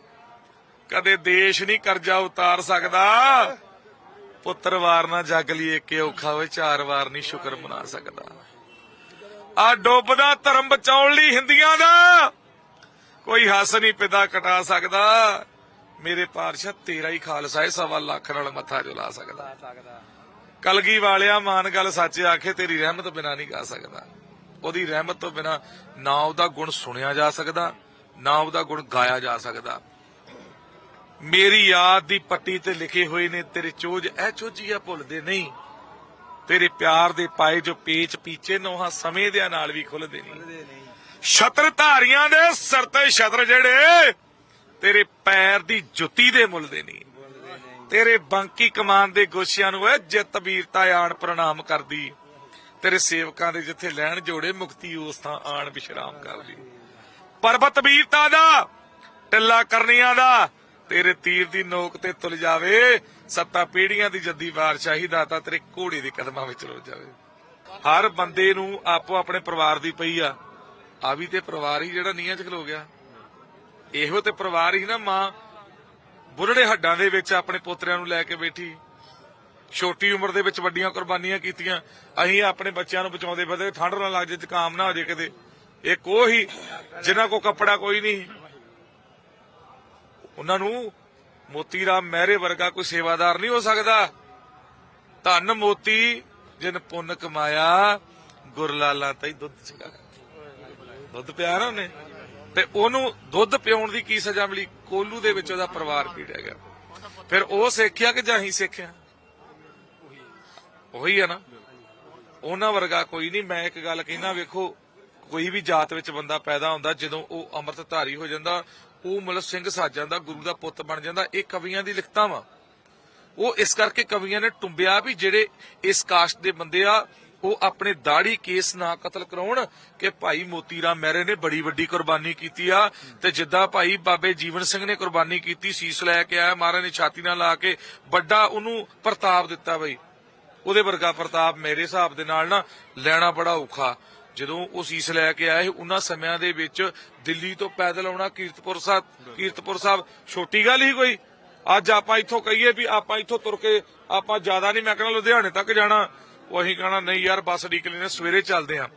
ਕਦੇ ਦੇਸ਼ ਨਹੀਂ ਕਰਜ਼ਾ ਉਤਾਰ ਸਕਦਾ। ਪੁੱਤਰ ਵਾਰ ਨਾ ਜਗ ਲਈ ਏਕੇ ਔਖਾ ਹੋਏ, ਚਾਰ ਵਾਰ ਨਹੀਂ ਸ਼ੁਕਰ ਮਨਾ ਸਕਦਾ। ਆ ਡੁੱਬਦਾ ਧਰਮ ਬਚਾਉਣ ਲਈ ਹਿੰਦੀਆਂ ਦਾ। ਕੋਈ ਹੱਸ ਨਹੀਂ ਪਿਦਾ ਕਟਾ ਸਕਦਾ। ਮੇਰੇ ਪਾਤਸ਼ਾਹ, ਤੇਰਾ ਹੀ ਖਾਲਸਾ ਹੈ, ਸਵਾ ਲੱਖ ਨਾਲ ਮੱਥਾ ਜੁਲਾ ਸਕਦਾ। ਕਲਗੀ ਵਾਲਿਆ, ਮਾਨ ਗੱਲ ਸੱਚ ਆਖੇ, ਤੇਰੀ ਰਹਿਮਤ ਬਿਨਾ ਨਹੀਂ ਗਾ ਸਕਦਾ। ਉਹਦੀ ਰਹਿਮਤ ਤੋਂ ਬਿਨਾ ਨਾ ਉਹਦਾ ਗੁਣ ਸੁਣਿਆ ਜਾ ਸਕਦਾ, ਨਾ ਉਹਦਾ ਗੁਣ ਗਾਇਆ ਜਾ ਸਕਦਾ। ਮੇਰੀ ਯਾਦ ਦੀ ਪੱਟੀ ਤੇ ਲਿਖੇ ਹੋਏ ਨੇ, ਤੇਰੇ ਚੋਜ ਐ ਚੋਜੀਆ ਭੁੱਲਦੇ ਨਹੀਂ। ਤੇਰੇ ਪਿਆਰ ਦੇ ਪਾਏ ਜੋ ਪੇਚ ਪੀਚੇ ਨੋਹਾਂ ਸਮੇਂ ਦੇ ਨਾਲ ਵੀ ਖੁੱਲਦੇ ਨਹੀਂ। ਛਤਰ ਧਾਰੀਆਂ ਦੇ ਸਿਰ ਤੇ ਛਤਰ ਜਿਹੜੇ ਤੇਰੇ ਪੈਰ ਦੀ ਜੁੱਤੀ ਦੇ ਮੁੱਲਦੇ ਨਹੀਂ। ਤੇਰੇ ਬੰਕੀ ਕਮਾਨ ਦੇ ਗੋਸ਼ਿਆਂ ਨੂੰ ਐ ਜਿੱਤ ਵੀਰਤਾ ਆਣ ਪ੍ਰਣਾਮ ਕਰਦੀ। ਤੇਰੇ ਸੇਵਕਾਂ ਦੇ ਜਿੱਥੇ ਲੈਣ ਜੋੜੇ ਮੁਕਤੀ ਉਸ ਥਾਂ ਆਣ ਵਿਸ਼ਰਾਮ ਕਰਦੀ। ਪਰਬਤ ਵੀਰਤਾ ਦਾ ਟਿੱਲਾ ਕਰਨੀਆਂ ਦਾ ਤੇਰੇ ਤੀਰ ਦੀ ਨੋਕ ਤੇ ਤੁਲ ਜਾਵੇ ਸੱਤਾ ਪੀੜੀਆਂ ਦੀ ਜੱਦੀ ਬਾਦਸ਼ਾਹੀ ਦਾ ਤਾਂ ਤੇਰੇ ਘੋੜੇ ਦੇ ਕਦਮਾਂ ਵਿੱਚ ਰੁਲ ਜਾਵੇ। ਹਰ ਬੰਦੇ ਨੂੰ ਆਪੋ ਆਪਣੇ ਪਰਿਵਾਰ ਦੀ ਪਈ ਆ। ਆ ਵੀ ਤੇ ਪਰਿਵਾਰ ਹੀ ਜਿਹੜਾ ਨੀਹਾਂ 'ਚ ਖਲੋ ਗਿਆ। ਇਹੋ ਤੇ ਪਰਿਵਾਰ ਹੀ ਨਾ ਮਾਂ ਬੁਰੜੇ ਹੱਡਾਂ ਦੇ ਵਿੱਚ ਆਪਣੇ ਪੋਤਰਿਆਂ ਨੂੰ ਲੈ ਕੇ ਬੈਠੀ। ਛੋਟੀ ਉਮਰ ਦੇ ਵਿੱਚ ਵੱਡੀਆਂ ਕੁਰਬਾਨੀਆਂ ਕੀਤੀਆਂ। ਅਸੀਂ ਆਪਣੇ ਬੱਚਿਆਂ ਨੂੰ ਬਚਾਉਂਦੇ ਫਿਰਦੇ ਠੰਡ ਨਾ ਲੱਗ ਜੇ, ਜ਼ੁਕਾਮ ਨਾ ਹੋ ਜੇ ਕਿਤੇ। ਇਹ ਕੋ ਹੀ ਜਿਨ੍ਹਾਂ ਕੋ ਕੱਪੜਾ ਕੋਈ ਨਹੀਂ। ਉਹਨਾਂ ਨੂੰ ਮੋਤੀ ਰਾਮ ਮਹਿਰੇ ਵਰਗਾ ਕੋਈ ਸੇਵਾਦਾਰ ਨਹੀਂ ਹੋ ਸਕਦਾ। ਧੰਨ ਮੋਤੀ, ਜਿਨ ਪੁੰਨ ਕਮਾਇਆ, ਗੁਰਲਾਲਾ ਤਈ ਦੁੱਧ ਚਗਾਇਆ ਦੁੱਧ ਪਿਆ ਨਾ ਉਹਨੇ। ਤੇ ਉਹਨੂੰ ਦੁੱਧ ਪਿਉਣ ਦੀ ਕੀ ਸਜ਼ਾ ਮਿਲੀ? ਕੋਲੂ ਦੇ ਵਿੱਚ ਉਹਦਾ ਪਰਿਵਾਰ ਪੀੜਿਆ ਗਿਆ। ਫਿਰ ਉਹ ਸਿੱਖਿਆ ਕਿ ਜਾਂ ਹੀ ਸਿੱਖਿਆ? ਉਹੀ ਆ ਨਾ। ਉਹਨਾਂ ਵਰਗਾ ਕੋਈ ਨਹੀਂ। ਮੈਂ ਇੱਕ ਗੱਲ ਕਹਿਣਾ ਵੇਖੋ ਕੋਈ ਵੀ ਜਾਤ ਵਿੱਚ ਬੰਦਾ ਪੈਦਾ ਹੁੰਦਾ, ਜਦੋਂ ਉਹ ਅੰਮ੍ਰਿਤਧਾਰੀ ਹੋ ਜਾਂਦਾ, ਉਹ ਮਤਲਬ ਸਿੰਘ ਸਾਜ ਜਾਂਦਾ, ਗੁਰੂ ਦਾ ਪੁੱਤ ਬਣ ਜਾਂਦਾ, ਇਹ ਕਵੀਆਂ ਦੀ ਲਿਖਤਾਂ ਵਾ। ਉਹ ਇਸ ਕਰਕੇ ਕਵੀਆਂ ਨੇ ਟੁੰਬਿਆ ਵੀ ਜਿਹੜੇ ਇਸ ਕਾਸਟ ਦੇ ਬੰਦੇ ਆ, ਉਹ ਆਪਣੇ ਦਾੜੀ ਕੇਸ ਨਾ ਕਤਲ ਕਰਾਉਣ ਕਿ ਭਾਈ ਮੋਤੀ ਰਾਮ ਮਹਿਰੇ ਨੇ ਬੜੀ ਵੱਡੀ ਕੁਰਬਾਨੀ ਕੀਤੀ ਆ ਤੇ ਜਿੱਦਾਂ ਭਾਈ ਬਾਬੇ ਜੀਵਨ ਸਿੰਘ ਨੇ ਕੁਰਬਾਨੀ ਕੀਤੀ, ਸੀਸ ਲੈ ਕੇ ਆਇਆ, ਮਹਾਰਾਜ ਨੇ ਛਾਤੀ ਨਾਲ ਲਾ ਕੇ ਵੱਡਾ ਉਹਨੂੰ ਪ੍ਰਤਾਪ ਦਿੱਤਾ ਬਈ। ਉਹਦੇ ਵਰਗਾ ਪ੍ਰਤਾਪ ਮੇਰੇ ਹਿਸਾਬ ਦੇ ਨਾਲ ਨਾ ਲੈਣਾ ਬੜਾ ਔਖਾ। ਜਦੋਂ ਉਹ ਸੀਸ ਲੈ ਕੇ ਆਏ ਉਹਨਾਂ ਸਮਿਆਂ ਦੇ ਵਿੱਚ ਦਿੱਲੀ ਤੋਂ ਪੈਦਲ ਆਉਣਾ ਕੀਰਤਪੁਰ ਸਾਹਿਬ ਕੀਰਤਪੁਰ ਸਾਹਿਬ ਛੋਟੀ ਗੱਲ ਹੀ ਕੋਈ? ਅੱਜ ਆਪਾਂ ਇੱਥੋਂ ਕਹੀਏ ਵੀ ਆਪਾਂ ਇੱਥੋਂ ਤੁਰ ਕੇ ਆਪਾਂ ਜ਼ਿਆਦਾ ਨਹੀਂ ਮੈਂ ਕਹਿੰਦਾ ਲੁਧਿਆਣੇ ਤੱਕ ਜਾਣਾ। ਉਹ ਅਸੀਂ ਕਹਣਾ ਨਹੀਂ ਯਾਰ ਬੱਸ ਡੀਕਲੀ ਨੇ ਸਵੇਰੇ ਚੱਲਦੇ ਆ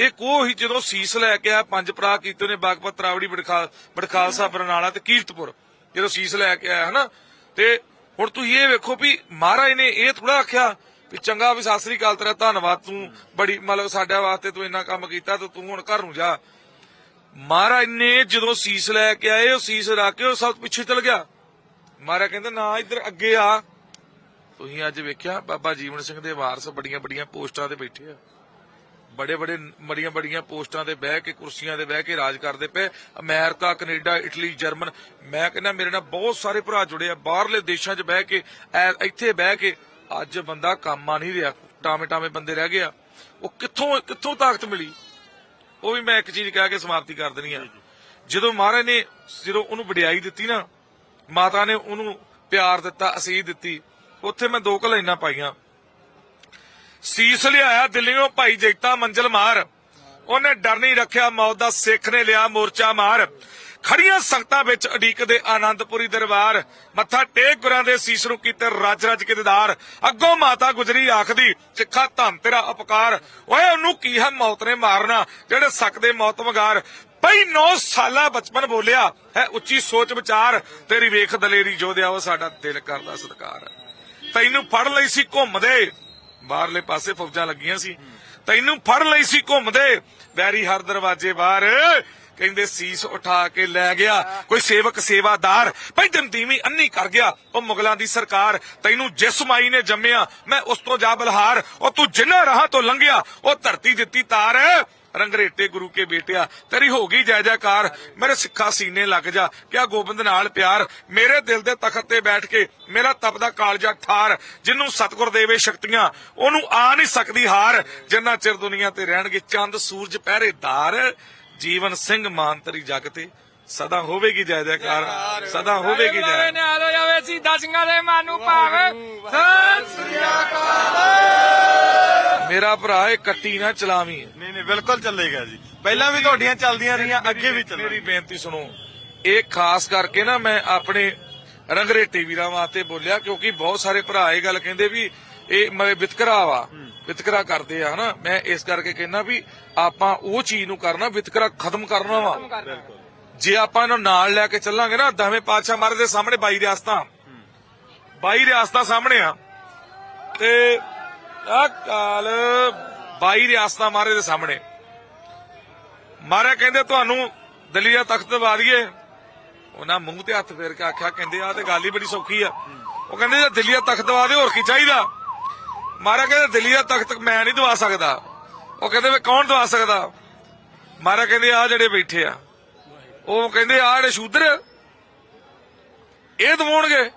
ਇਹ ਕੋ ਹੀ ਜਦੋਂ ਸੀਸ ਲੈ ਕੇ ਆ ਪੰਜ ਭਰਾ ਕੀਤੇ ਨੇ ਬਾਗਪਤ ਤਰਾਵੜੀ ਬੜਖਾਲ ਬੜਖਾਲਸਾ ਬਰਨਾਲਾ ਤੇ ਕੀਰਤਪੁਰ। ਜਦੋਂ ਸੀਸ ਲੈ ਕੇ ਆਇਆ ਹਨਾ? ਤੇ ਹੁਣ ਤੁਸੀਂ ਇਹ ਵੇਖੋ ਵੀ ਮਹਾਰਾਜ ਨੇ ਇਹ ਥੋੜਾ ਆਖਿਆ ਵੀ ਚੰਗਾ ਵੀ ਸਤਿ ਸ੍ਰੀ ਅਕਾਲ ਤੇਰਾ, ਧੰਨਵਾਦ ਤੂੰ ਬੜੀ, ਮਤਲਬ ਸਾਡੇ ਵਾਸਤੇ ਤੂੰ ਇੰਨਾ ਕੰਮ ਕੀਤਾ, ਤੇ ਤੂੰ ਹੁਣ ਘਰ ਨੂੰ ਜਾ। ਮਹਾਰਾਜ ਨੇ ਜਦੋਂ ਸੀਸ ਲੈ ਕੇ ਆਏ, ਉਹ ਸੀਸ ਰੱਖ ਕੇ ਉਹ ਸਭ ਪਿੱਛੇ ਚਲ ਗਿਆ। ਮਹਾਰਾਜ ਕਹਿੰਦਾ, ਨਾ, ਇੱਧਰ ਅੱਗੇ ਆ। ਤੁਸੀਂ ਅੱਜ ਵੇਖਿਆ, ਬਾਬਾ ਜੀਵਨ ਸਿੰਘ ਦੇ ਵਾਰਸ ਬੜੀਆਂ ਬੜੀਆਂ ਪੋਸਟਾਂ ਤੇ ਬੈਠੇ ਆ। ਬੜੇ ਬੜੇ, ਬੜੀਆਂ ਬੜੀਆਂ ਪੋਸਟਾਂ ਤੇ ਬਹਿ ਕੇ, ਕੁਰਸੀਆਂ ਤੇ ਬਹਿ ਕੇ ਰਾਜ ਕਰਦੇ ਪਏ। America, Canada, Italy, German. ਮੈਂ ਕਹਿੰਦਾ, ਮੇਰੇ ਨਾਲ ਬਹੁਤ ਸਾਰੇ ਭਰਾ ਜੁੜੇ ਆ, ਬਾਹਰਲੇ ਦੇਸ਼ਾਂ 'ਚ ਬਹਿ ਕੇ ਇੱਥੇ ਬਹਿ ਕੇ ਅੱਜ ਬੰਦਾ ਕੰਮ ਆ ਨਹੀਂ ਰਿਹਾ, ਟਾਵੇਂ ਟਾਵੇਂ ਬੰਦੇ ਰਹਿ ਗਏ ਉਹ ਕਿੱਥੋਂ ਕਿੱਥੋਂ ਤਾਕਤ ਮਿਲੀ? ਉਹ ਵੀ ਮੈਂ ਇੱਕ ਚੀਜ਼ ਕਹਿ ਕੇ ਸਮਾਪਤੀ ਕਰ ਦੇਣੀ ਆ। ਜਦੋਂ ਮਹਾਰਾਜ ਨੇ, ਜਦੋਂ ਉਹਨੂੰ ਵਡਿਆਈ ਦਿੱਤੀ ਨਾ, ਮਾਤਾ ਨੇ ਉਹਨੂੰ ਪਿਆਰ ਦਿੱਤਾ, ਅਸੀਸ ਦਿੱਤੀ, ਉੱਥੇ ਮੈਂ ਦੋ ਕੁ ਲਾਈਨਾਂ ਪਾਈਆਂ। ਸੀਸ ਲਿਆਇਆ ਦਿੱਲੀੋਂ ਭਾਈ ਜਗਤਾ ਮੰਜ਼ਲ ਮਾਰ। ਉਹਨੇ ਡਰ ਨਹੀਂ ਰੱਖਿਆ, ਮੌਤ ਦਾ ਸਿੱਖ ਨੇ ਲਿਆ ਮੋਰਚਾ ਮਾਰ। ਖੜੀਆਂ ਸੰਗਤਾਂ ਵਿੱਚ ਅਡੀਕ ਦੇ ਆਨੰਦਪੁਰੀ ਦਰਬਾਰ, ਮੱਥਾ ਟੇਕ ਗੁਰਾਂ ਦੇ ਸੀਸ ਨੂੰ ਕੀਤੇ ਰੱਜ ਰੱਜ ਕੇ ਦੀਦਾਰ। ਅੱਗੋਂ ਮਾਤਾ ਗੁਜਰੀ ਆਖਦੀ ਸਿੱਖਾ ਧੰਨ ਤੇਰਾ ਉਪਕਾਰ। ਓਏ, ਉਹਨੂੰ ਕੀ ਹੈ ਮੌਤ ਨੇ ਮਾਰਨਾ? ਜਿਹੜੇ ਸਕਦੇ ਮੌਤ ਵਗਾਰ। ਪਈ 9 ਸਾਲਾ ਬਚਪਨ ਬੋਲਿਆ, ਹੈ ਉੱਚੀ ਸੋਚ ਵਿਚਾਰ। ਤੇਰੀ ਵੇਖ ਦਲੇਰੀ ਜੋਧਿਆ ਉਹ ਸਾਡਾ ਦਿਲ ਕਰਦਾ ਸਤਕਾਰ। ਤੈਨੂੰ ਫੜ ਲਈ ਸੀ ਘੁੰਮਦੇ ਬਾਹਰਲੇ ਪਾਸੇ ਫੌਜਾਂ ਲੱਗੀਆਂ ਸੀ। ਤੈਨੂੰ ਫੜ ਲਈ ਸੀ ਘੁੰਮਦੇ ਵੈਰੀ ਹਰ ਦਰਵਾਜ਼ੇ ਬਾਹਰ। ਕਹਿੰਦੇ ਸੀਸ ਉਠਾ ਕੇ ਲੈ ਗਿਆ। ਕੋਈ ਸੇਵਕ, ਸੇਵਾਦਾਰ, ਭਈ ਤੀਵੀਂ ਅੰਨੀ ਕਰ ਗਿਆ। ਉਹ ਮੁਗਲਾਂ ਦੀ ਸਰਕਾਰ, ਤੈਨੂੰ ਜਿਸ ਮਾਈ ਨੇ ਜੰਮਿਆ, ਮੈਂ ਉਸ ਤੋਂ ਜਾ ਬਲਹਾਰ। ਉਹ ਤੂੰ ਜਿੰਨਾ ਰਾਹ ਤੋਂ ਲੰਘਿਆ, ਉਹ ਧਰਤੀ ਦਿੱਤੀ ਤਾਰ। ਰੰਗਰੇਟੇ ਗੁਰੂ ਕੇ ਬੇਟਿਆ, ਤੇਰੀ ਹੋ ਗਈ ਜੈ ਜੈਕਾਰ। ਮੇਰੇ ਸਿੱਖਾ ਸੀਨੇ ਲੱਗ ਜਾ। ਕਿਆ ਗੋਬਿੰਦ ਨਾਲ ਪਿਆਰ। ਮੇਰੇ ਦਿਲ ਦੇ ਤਖਤ ਤੇ ਬੈਠ ਕੇ ਮੇਰਾ ਤਪਦਾ ਕਾਲਜਾ ਠਾਰ। ਜਿੰਨੂੰ ਸਤਗੁਰ ਦੇਵੇ ਸ਼ਕਤੀਆਂ, ਉਹਨੂੰ ਆ ਨਹੀਂ ਸਕਦੀ ਹਾਰ। ਜਿੰਨਾ ਚਿਰ ਦੁਨੀਆ ਤੇ ਰਹਿਣਗੇ ਚੰਦ, ਸੂਰਜ, ਪਹਿਰੇਦਾਰ। ਜੀਵਨ ਸਿੰਘ ਮਾਨ ਤਰੀ ਜਗ ਤੇ ਸਦਾ ਹੋਵੇਗੀ ਜੈ ਜੈਕਾਰ। ਸਦਾ ਹੋਵੇਗੀ ਜੈ ਨਿਹਾਲ ਹੋ ਜਾਵੇ ਸਿੱਧਾ ਸਿੰਘਾਂ ਦੇ ਮਨ ਨੂੰ ਭਾਵੇ। ਸਤਿ ਸ੍ਰੀ ਮੇਰਾ ਭਰਾ ਇਹ ਕੱਟੀ ਨਾ ਚਲਾਵੀਂ। ਨਹੀਂ ਨਹੀਂ ਬਿਲਕੁਲ ਚੱਲੇਗਾ ਜੀ। ਪਹਿਲਾਂ ਵੀ ਤੁਹਾਡੀਆਂ ਚੱਲਦੀਆਂ ਰਹੀਆਂ ਅੱਗੇ ਵੀ ਚੱਲੇਗੀ ਮੇਰੀ ਬੇਨਤੀ ਸੁਣੋ। ਇਹ ਖਾਸ ਕਰਕੇ ਨਾ ਮੈਂ ਆਪਣੇ ਰੰਗਰੇਟੇ ਵੀਰਾਂ ਵਾਸਤੇ ਬੋਲਿਆ ਕਿਉਂਕਿ ਬਹੁਤ ਸਾਰੇ ਭਰਾ ਇਹ ਗੱਲ ਕਹਿੰਦੇ ਵੀ ਇਹ ਮ- ਵਿਤਕਰਾ ਵਾ ਵਿਤਕਰਾ ਕਰਦੇ ਆ ਹਨਾ? ਮੈਂ ਇਸ ਕਰਕੇ ਕਹਿੰਦਾ ਵੀ ਆਪਾਂ ਉਹ ਚੀਜ਼ ਨੂੰ ਕਰਨਾ ਵਿਤਕਰਾ ਖਤਮ ਕਰਨਾ ਵਾ। ਜੇ ਆਪਾਂ ਇਹਨੂੰ ਨਾਲ ਲੈ ਕੇ ਚੱਲਾਂਗੇ ਨਾ ਦਸਵੇਂ ਪਾਤਸ਼ਾਹ ਮਹਾਰਾਜ ਦੇ ਸਾਹਮਣੇ 22 ਰਿਆਸਤਾਂ। 22 ਰਿਆਸਤਾਂ ਸਾਹਮਣੇ ਆ। ਤੇ ਆ ਕਾਲ 22 ਰਿਆਸਤਾਂ ਮਹਾਰਾਜ ਦੇ ਸਾਹਮਣੇ। ਮਹਾਰਾਜ ਕਹਿੰਦੇ ਤੁਹਾਨੂੰ ਦਿੱਲੀ ਦਾ ਤਖਤ ਦਵਾ ਦਈਏ। ਉਹਨਾਂ ਮੂੰਹ ਤੇ ਹੱਥ ਫੇਰ ਕੇ ਆਖਿਆ ਕਹਿੰਦੇ ਆ ਤੇ ਗੱਲ ਹੀ ਬੜੀ ਸੌਖੀ ਆ। ਉਹ ਕਹਿੰਦੇ ਜੇ ਦਿੱਲੀ ਦਾ ਤਖਤ ਦਵਾ ਦੇ ਹੋਰ ਕੀ ਚਾਹੀਦਾ? ਮਹਾਰਾਜ ਕਹਿੰਦੇ ਦਿੱਲੀ ਦਾ ਤਖਤ ਮੈਂ ਨਹੀਂ ਦਵਾ ਸਕਦਾ। ਉਹ ਕਹਿੰਦੇ ਮੈਂ ਕੌਣ ਦਵਾ ਸਕਦਾ? ਮਹਾਰਾਜ ਕਹਿੰਦੇ ਆ ਜਿਹੜੇ ਬੈਠੇ ਆ। ਉਹ ਕਹਿੰਦੇ ਆ ਜਿਹੜੇ ਸ਼ੂਦਰ ਇਹ ਦਵਾਉਣਗੇ।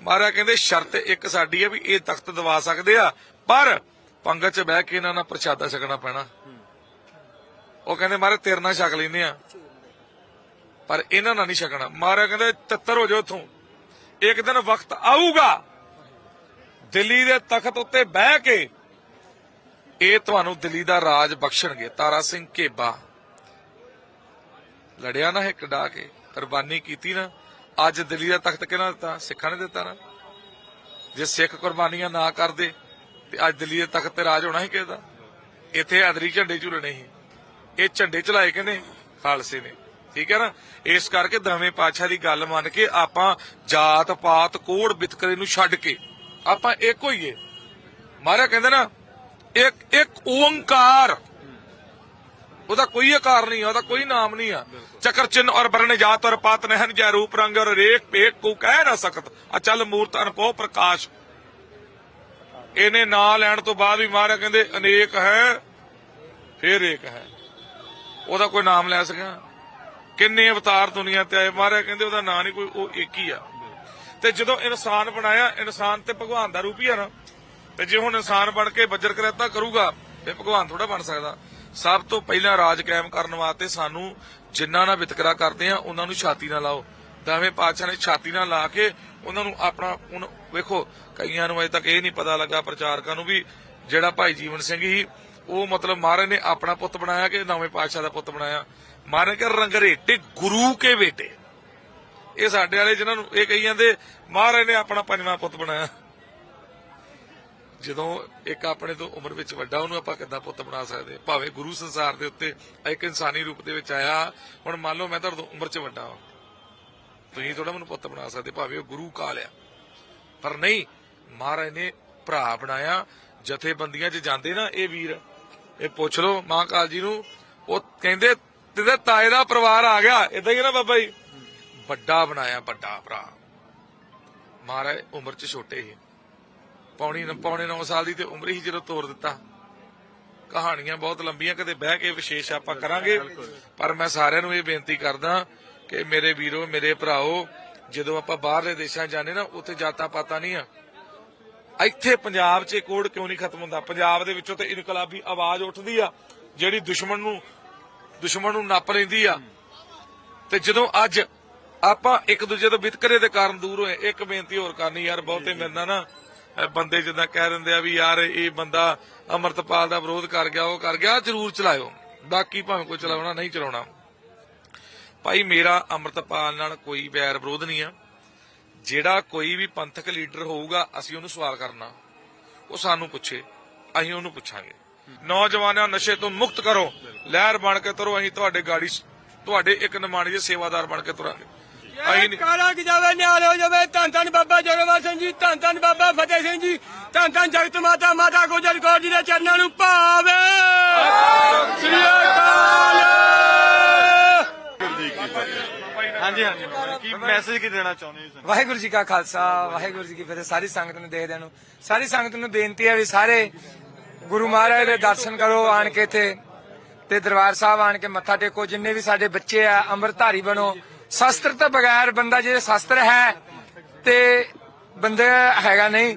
ਮਹਾਰਾਜ ਕਹਿੰਦੇ ਸ਼ਰਤ ਇੱਕ ਸਾਡੀ ਹੈ ਵੀ ਇਹ ਤਖਤ ਦਵਾ ਸਕਦੇ ਆ, ਪਰ ਪੰਗਤ 'ਚ ਬਹਿ ਕੇ ਇਹਨਾਂ ਨਾਲ ਪ੍ਰਸ਼ਾਦਾ ਛਕਣਾ ਪੈਣਾ। ਉਹ ਕਹਿੰਦੇ ਮਹਾਰਾਜ ਤੇਰੇ ਨਾਲ ਛਕ ਲੈਨੇ ਆ। ਪਰ ਇਹਨਾਂ ਨਾਲ ਨਹੀਂ ਛਕਣਾ। ਮਹਾਰਾਜ ਕਹਿੰਦੇ ਤੱਤਰ ਹੋ ਜਾਓ ਉਥੋਂ ਇੱਕ ਦਿਨ ਵਕਤ ਆਊਗਾ। ਦਿੱਲੀ ਦੇ ਤਖਤ ਉੱਤੇ ਬਹਿ ਕੇ ਇਹ ਤੁਹਾਨੂੰ ਦਿੱਲੀ ਦਾ ਰਾਜ ਬਖਸ਼ਣਗੇ। ਤਾਰਾ ਸਿੰਘ ਘੇਬਾ। ਲੜਿਆ ਨਾ ਹਿੱਕ ਡਾ ਕੇ, ਕੁਰਬਾਨੀ ਕੀਤੀ ਨਾ, ਅੱਜ ਦਿੱਲੀ ਦਾ ਤਖਤ ਕਿਹਨਾਂ ਦਿੱਤਾ? ਸਿੱਖਾਂ ਨੇ ਦਿੱਤਾ ਨਾ। ਜੇ ਸਿੱਖ ਕੁਰਬਾਨੀਆਂ ਨਾ ਕਰਦੇ, ਤੇ ਅੱਜ ਦਿੱਲੀ ਦੇ ਤਖਤ ਤੇ ਰਾਜ ਹੋਣਾ ਹੀ ਕਿਹਦਾ? ਇੱਥੇ ਆਦਰੀ ਝੰਡੇ ਝੁਲਣੇ ਹੀ ਇਹ ਝੰਡੇ ਚਲਾਏ ਕਹਿੰਦੇ ਖਾਲਸੇ ਨੇ। ਠੀਕ ਹੈ ਨਾ? ਇਸ ਕਰਕੇ ਦਵੇਂ ਪਾਤਸ਼ਾਹ ਦੀ ਗੱਲ ਮੰਨ ਕੇ ਆਪਾਂ ਜਾਤ ਪਾਤ ਕੋੜ ਬਿਤਕਰੇ ਨੂੰ ਛੱਡ ਕੇ ਆਪਾਂ ਇੱਕ ਹੋਈਏ। ਮਹਾਰਾਜ ਕਹਿੰਦੇ ਨਾ ਇੱਕ ਇੱਕ ਓੰਕਾਰ। ਉਹਦਾ ਕੋਈ ਆਕਾਰ ਨਹੀਂ ਆ ਉਹਦਾ ਕੋਈ ਨਾਮ ਨਹੀਂ ਆ। ਚੱਕਰ ਚਿੰਨ ਔਰ ਬਰਨ ਜਾਤ ਔਰ ਪਾਤ ਨਹਿਨ ਜੈ ਰੂਪ ਰੰਗ ਔਰ ਰੇਖ ਪੇਖ ਕੋ ਕਹਿ ਨਾ ਸਕਤ। ਅਚਲ ਮੂਰਤ ਅਨਪੋ ਪ੍ਰਕਾਸ਼। ਇਹਨੇ ਨਾਂ ਲੈਣ ਤੋਂ ਬਾਅਦ ਵੀ ਮਹਾਰਾਜ ਕਹਿੰਦੇ ਅਨੇਕ ਹੈ ਫੇਰ ਏਕ ਹੈ। ਉਹਦਾ ਕੋਈ ਨਾਮ ਲੈ ਸਕਿਆ? ਕਿੰਨੇ ਅਵਤਾਰ ਦੁਨੀਆ ਤੇ ਆਏ? ਮਹਾਰਾਜ ਕਹਿੰਦੇ ਉਹਦਾ ਨਾਂ ਨਹੀਂ ਕੋਈ ਉਹ ਇੱਕ ਹੀ ਆ। ਤੇ ਜਦੋਂ ਇਨਸਾਨ ਬਣਾਇਆ, ਇਨਸਾਨ ਤੇ ਭਗਵਾਨ ਦਾ ਰੂਪ ਹੀ ਆ ਨਾ, ਤੇ ਜੇ ਹੁਣ ਇਨਸਾਨ ਬਣ ਕੇ ਬੱਜਰ ਕਰਤਾ ਕਰੂਗਾ, ਤੇ ਭਗਵਾਨ ਥੋੜਾ ਬਣ ਸਕਦਾ। ਸਭ ਤੋਂ ਪਹਿਲਾਂ ਰਾਜ ਕਾਇਮ ਕਰਨ ਵਾਸਤੇ ਸਾਨੂੰ ਜਿੰਨਾ ਨਾਲ ਵਿਤਕਰਾ ਕਰਦੇ ਆ, ਉਹਨਾਂ ਨੂੰ ਛਾਤੀ ਨਾਲ ਲਾਓ। ਦਵੇਂ ਪਾਤਸ਼ਾਹ ਨੇ ਛਾਤੀ ਨਾਲ ਲਾ ਕੇ ਉਹਨਾਂ ਨੂੰ ਆਪਣਾ, ਹੁਣ ਵੇਖੋ, ਕਈਆਂ ਨੂੰ ਅਜੇ ਤੱਕ ਇਹ ਨਹੀਂ ਪਤਾ ਲੱਗਾ ਪ੍ਰਚਾਰਕਾਂ ਨੂੰ ਵੀ ਜਿਹੜਾ ਭਾਈ ਜੀਵਨ ਸਿੰਘ ਸੀ ਉਹ ਮਤਲਬ ਮਹਾਰਾਜ ਨੇ ਆਪਣਾ ਪੁੱਤ ਬਣਾਇਆ ਕਿ ਨਵੇਂ ਪਾਤਸ਼ਾਹ ਦਾ ਪੁੱਤ ਬਣਾਇਆ। ਮਹਾਰਾਜ ਕੇ ਰੰਗਰੇਟੇ ਗੁਰੂ ਕੇ ਬੇਟੇ। ਇਹ ਸਾਡੇ ਵਾਲੇ ਜਿਨ੍ਹਾਂ ਨੂੰ ਇਹ ਕਹੀ ਜਾਂਦੇ, ਮਹਾਰਾਜ ਨੇ ਆਪਣਾ ਪੰਜਵਾਂ ਪੁੱਤ ਬਣਾਇਆ। ਜਦੋਂ ਇੱਕ ਆਪਣੇ ਤੋਂ ਉਮਰ ਵਿੱਚ ਵੱਡਾ, ਉਹਨੂੰ ਆਪਾਂ ਕਿੱਦਾਂ ਪੁੱਤ ਬਣਾ ਸਕਦੇ ਭਾਵੇਂ ਗੁਰੂ ਸੰਸਾਰ ਦੇ ਉੱਤੇ ਇੱਕ ਇਨਸਾਨੀ ਰੂਪ ਦੇ ਵਿੱਚ ਆਇਆ, ਹੁਣ ਮੰਨ ਲਓ ਮੈਂ ਤੁਹਾਡੇ ਤੋਂ ਉਮਰ 'ਚ ਵੱਡਾ ਹਾਂ। ਤੁਸੀਂ ਥੋੜਾ ਮੈਨੂੰ ਪੁੱਤ ਬਣਾ ਸਕਦੇ, ਭਾਵੇਂ ਉਹ ਗੁਰੂ ਕਾਲ ਆ। ਪਰ ਨਹੀਂ, ਮਹਾਰਾਜ ਨੇ ਭਰਾ ਬਣਾਇਆ। ਜਥੇਬੰਦੀਆਂ 'ਚ ਜਾਂਦੇ ਨਾ ਇਹ ਵੀਰ, ਇਹ ਪੁੱਛ ਲਓ ਮਹਾਕਾਲ ਜੀ ਨੂੰ, ਉਹ ਕਹਿੰਦੇ, ਤੇਰੇ ਤਾਏ ਦਾ ਪਰਿਵਾਰ ਆ ਗਿਆ। ਇਦਾਂ ਹੀ ਨਾ ਬਾਬਾ ਜੀ? ਵੱਡਾ ਬਣਾਇਆ ਵੱਡਾ ਭਰਾ। ਮਹਾਰਾਜ ਉਮਰ 'ਚ ਛੋਟੇ ਸੀ। ਪੌਣੀ ਪੌਣੇ 9 ਸਾਲ ਦੀ ਤੇ ਉਮਰ ਹੀ ਜਦੋਂ ਤੋਰ ਦਿੱਤਾ। ਕਹਾਣੀਆਂ ਬਹੁਤ ਲੰਬੀਆਂ, ਕਦੇ ਬਹਿ ਕੇ ਵਿਸ਼ੇਸ਼ ਆਪਾਂ ਕਰਾਂਗੇ। ਪਰ ਮੈਂ ਸਾਰਿਆਂ ਨੂੰ ਇਹ ਬੇਨਤੀ ਕਰਦਾ ਕਿ ਮੇਰੇ ਵੀਰੋ, ਮੇਰੇ ਭਰਾਓ, ਜਦੋਂ ਆਪਾਂ ਬਾਹਰਲੇ ਦੇਸ਼ਾਂ ਜਾਂਦੇ ਨਾ, ਉੱਥੇ ਜਾਤਾਂ ਪਾਤਾਂ ਨਹੀਂ ਆ ਇੱਥੇ ਪੰਜਾਬ 'ਚ ਕੋੜ ਕਿਉਂ ਨਹੀਂ ਖਤਮ ਹੁੰਦਾ? ਪੰਜਾਬ ਦੇ ਵਿੱਚੋਂ ਤੇ ਇਨਕਲਾਬੀ ਆਵਾਜ਼ ਉੱਠਦੀ ਆ, ਜਿਹੜੀ ਦੁਸ਼ਮਣ ਨੂੰ ਦੁਸ਼ਮਣ ਨੂੰ ਨੱਪ ਲੈਂਦੀ ਆ। ਤੇ ਜਦੋਂ ਅੱਜ ਆਪਾਂ ਇੱਕ ਦੂਜੇ ਤੋਂ ਵਿਤਕਰੇ ਦੇ ਕਾਰਨ ਦੂਰ ਹੋਏ। ਇੱਕ ਬੇਨਤੀ ਹੋਰ ਕਰਨੀ ਯਾਰ, ਬਹੁਤੇ ਮੇਰੇ ਨਾ ਬੰਦੇ ਜਿੱਦਾਂ ਕਹਿ ਦਿੰਦੇ ਆ ਵੀ ਯਾਰ ਇਹ ਬੰਦਾ ਅਮਰਤਪਾਲ ਦਾ ਵਿਰੋਧ ਕਰ ਗਿਆ, ਉਹ ਕਰ ਗਿਆ ਜ਼ਰੂਰ ਚਲਾਇਓ। ਬਾਕੀ ਭਾਵੇਂ ਕੋਈ ਚਲਾਉਣਾ, ਨਹੀਂ ਚਲਾਉਣਾ। ਭਾਈ ਮੇਰਾ ਅਮਰਤਪਾਲ ਨਾਲ ਕੋਈ ਵੈਰ ਵਿਰੋਧ ਨਹੀਂ ਆ। ਜਿਹੜਾ ਕੋਈ ਵੀ ਪੰਥਕ ਲੀਡਰ ਹੋਊਗਾ, ਅਸੀਂ ਉਹਨੂੰ ਸਵਾਲ ਕਰਨਾ। ਉਹ ਸਾਨੂੰ ਪੁੱਛੇ, ਅਸੀਂ ਉਹਨੂੰ ਪੁੱਛਾਂਗੇ। ਨੌਜਵਾਨਾਂ ਨਸ਼ੇ ਤੋਂ ਮੁਕਤ ਕਰੋ। ਲਹਿਰ ਬਣ ਕੇ ਤੁਰੋ, ਅਸੀਂ ਤੁਹਾਡੇ ਗਾੜੀ ਤੁਹਾਡੇ ਇੱਕ ਨਿਮਾਣੀ ਦੇ ਸੇਵਾਦਾਰ ਬਣ ਕੇ ਤੁਰਾਂਗੇ। ਅਸੀਂ ਨਹੀਂ ਕਾਲਾ ਕਿ ਜਾਵੇ? ਨਿਆਲ ਹੋ ਜਾਵੇ। ਧੰਨ ਧੰਨ ਬਾਬਾ ਜਗਵਾ ਸਿੰਘ ਜੀ ਧੰਨ ਧੰਨ ਬਾਬਾ ਫਤਿਹ ਸਿੰਘ ਜੀ ਧੰਨ ਧੰਨ ਜਗਤ ਮਾਤਾ ਮਾਤਾ ਗੁਜਰ ਕੌਰ ਜੀ ਦੇ ਚਰਨਾਂ ਨੂੰ ਭਾਵੇ। ਸ੍ਰੀ ਅਕਾਲ। ਹਾਂਜੀ ਹਾਂਜੀ। ਕੀ ਮੈਸੇਜ ਕੀ ਦੇਣਾ ਚਾਹੁੰਦੇ ਹੋ ਤੁਸੀਂ? ਵਾਹਿਗੁਰੂ ਜੀ ਕਾ ਖਾਲਸਾ ਵਾਹਿਗੁਰੂ ਜੀ ਕੀ ਫਤਿਹ। ਸਾਰੀ ਸੰਗਤ ਨੂੰ ਦੇਖਦਿਆਂ ਨੂੰ ਸਾਰੀ ਸੰਗਤ ਨੂੰ ਬੇਨਤੀ ਹੈ ਵੀ ਸਾਰੇ ਗੁਰੂ ਮਹਾਰਾਜ ਦੇ ਦਰਸ਼ਨ ਕਰੋ ਆਣ ਕੇ ਇੱਥੇ ਤੇ ਦਰਬਾਰ ਸਾਹਿਬ ਆਣ ਕੇ ਮੱਥਾ ਟੇਕੋ। ਜਿੰਨੇ ਵੀ ਸਾਡੇ ਬੱਚੇ ਆ ਅੰਮ੍ਰਿਤਧਾਰੀ ਬਣੋ ਸ਼ਸਤਰ ਤੋਂ ਬਗੈਰ ਬੰਦਾ ਜੇ ਸ਼ਸਤਰ ਹੈ ਤੇ ਬੰਦੇ ਹੈਗਾ ਨਹੀਂ,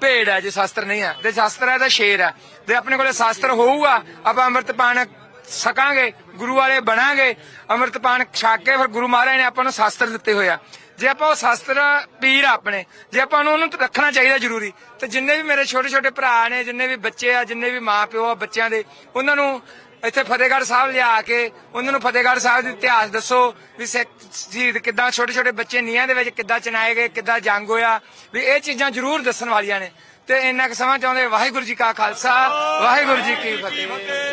ਭੇਡ ਹੈ ਜੇ ਸ਼ਸਤਰ ਨਹੀਂ ਹੈ। ਤੇ ਸ਼ਸਤਰ ਹੈ ਤਾਂ ਸ਼ੇਰ ਹੈ। ਤੇ ਆਪਣੇ ਕੋਲੇ ਸ਼ਸਤਰ ਹੋਊਗਾ, ਆਪਾਂ ਅੰਮ੍ਰਿਤ ਪਾਣ ਸਕਾਂਗੇ ਗੁਰੂ ਵਾਲੇ ਬਣਾਂਗੇ ਅੰਮ੍ਰਿਤ ਪਾਣ ਛਕ ਕੇ ਫਿਰ ਗੁਰੂ ਮਹਾਰਾਜ ਨੇ ਆਪਾਂ ਨੂੰ ਸ਼ਸਤਰ ਦਿੱਤੇ ਹੋਇਆ ਜੇ ਆਪਾਂ ਉਹ ਸ਼ਸਤਰ ਪੀਰ ਆਪਣੇ, ਜੇ ਆਪਾਂ ਨੂੰ ਉਹਨੂੰ ਰੱਖਣਾ ਚਾਹੀਦਾ ਜ਼ਰੂਰੀ, ਤੇ ਜਿੰਨੇ ਵੀ ਮੇਰੇ ਛੋਟੇ ਛੋਟੇ ਭਰਾ ਨੇ, ਜਿੰਨੇ ਵੀ ਬੱਚੇ ਆ, ਜਿੰਨੇ ਵੀ ਮਾਂ ਪਿਓ ਆ, ਬੱਚਿਆਂ ਦੇ, ਉਹਨਾਂ ਨੂੰ ਇੱਥੇ ਫਤਿਹਗੜ੍ਹ ਸਾਹਿਬ ਲਿਆ ਕੇ ਉਹਨਾਂ ਨੂੰ ਫਤਿਹਗੜ੍ਹ ਸਾਹਿਬ ਦਾ ਇਤਿਹਾਸ ਦੱਸੋ ਵੀ ਸਿੱਖ ਸ਼ਹੀਦ ਕਿੱਦਾਂ ਛੋਟੇ ਛੋਟੇ ਬੱਚੇ ਨੀਹਾਂ ਦੇ ਵਿੱਚ ਕਿੱਦਾਂ ਚਨਾਏ ਗਏ, ਕਿੱਦਾਂ ਜੰਗ ਹੋਇਆ, ਵੀ ਇਹ ਚੀਜ਼ਾਂ ਜ਼ਰੂਰ ਦੱਸਣ ਵਾਲੀਆਂ ਨੇ। ਤੇ ਇੰਨਾ ਕੁ ਸਮਾਂ ਚਾਹੁੰਦੇ ਵਾਹਿਗੁਰੂ ਜੀ ਕਾ ਖਾਲਸਾ, ਵਾਹਿਗੁਰੂ ਜੀ ਕੀ ਫਤਿਹ।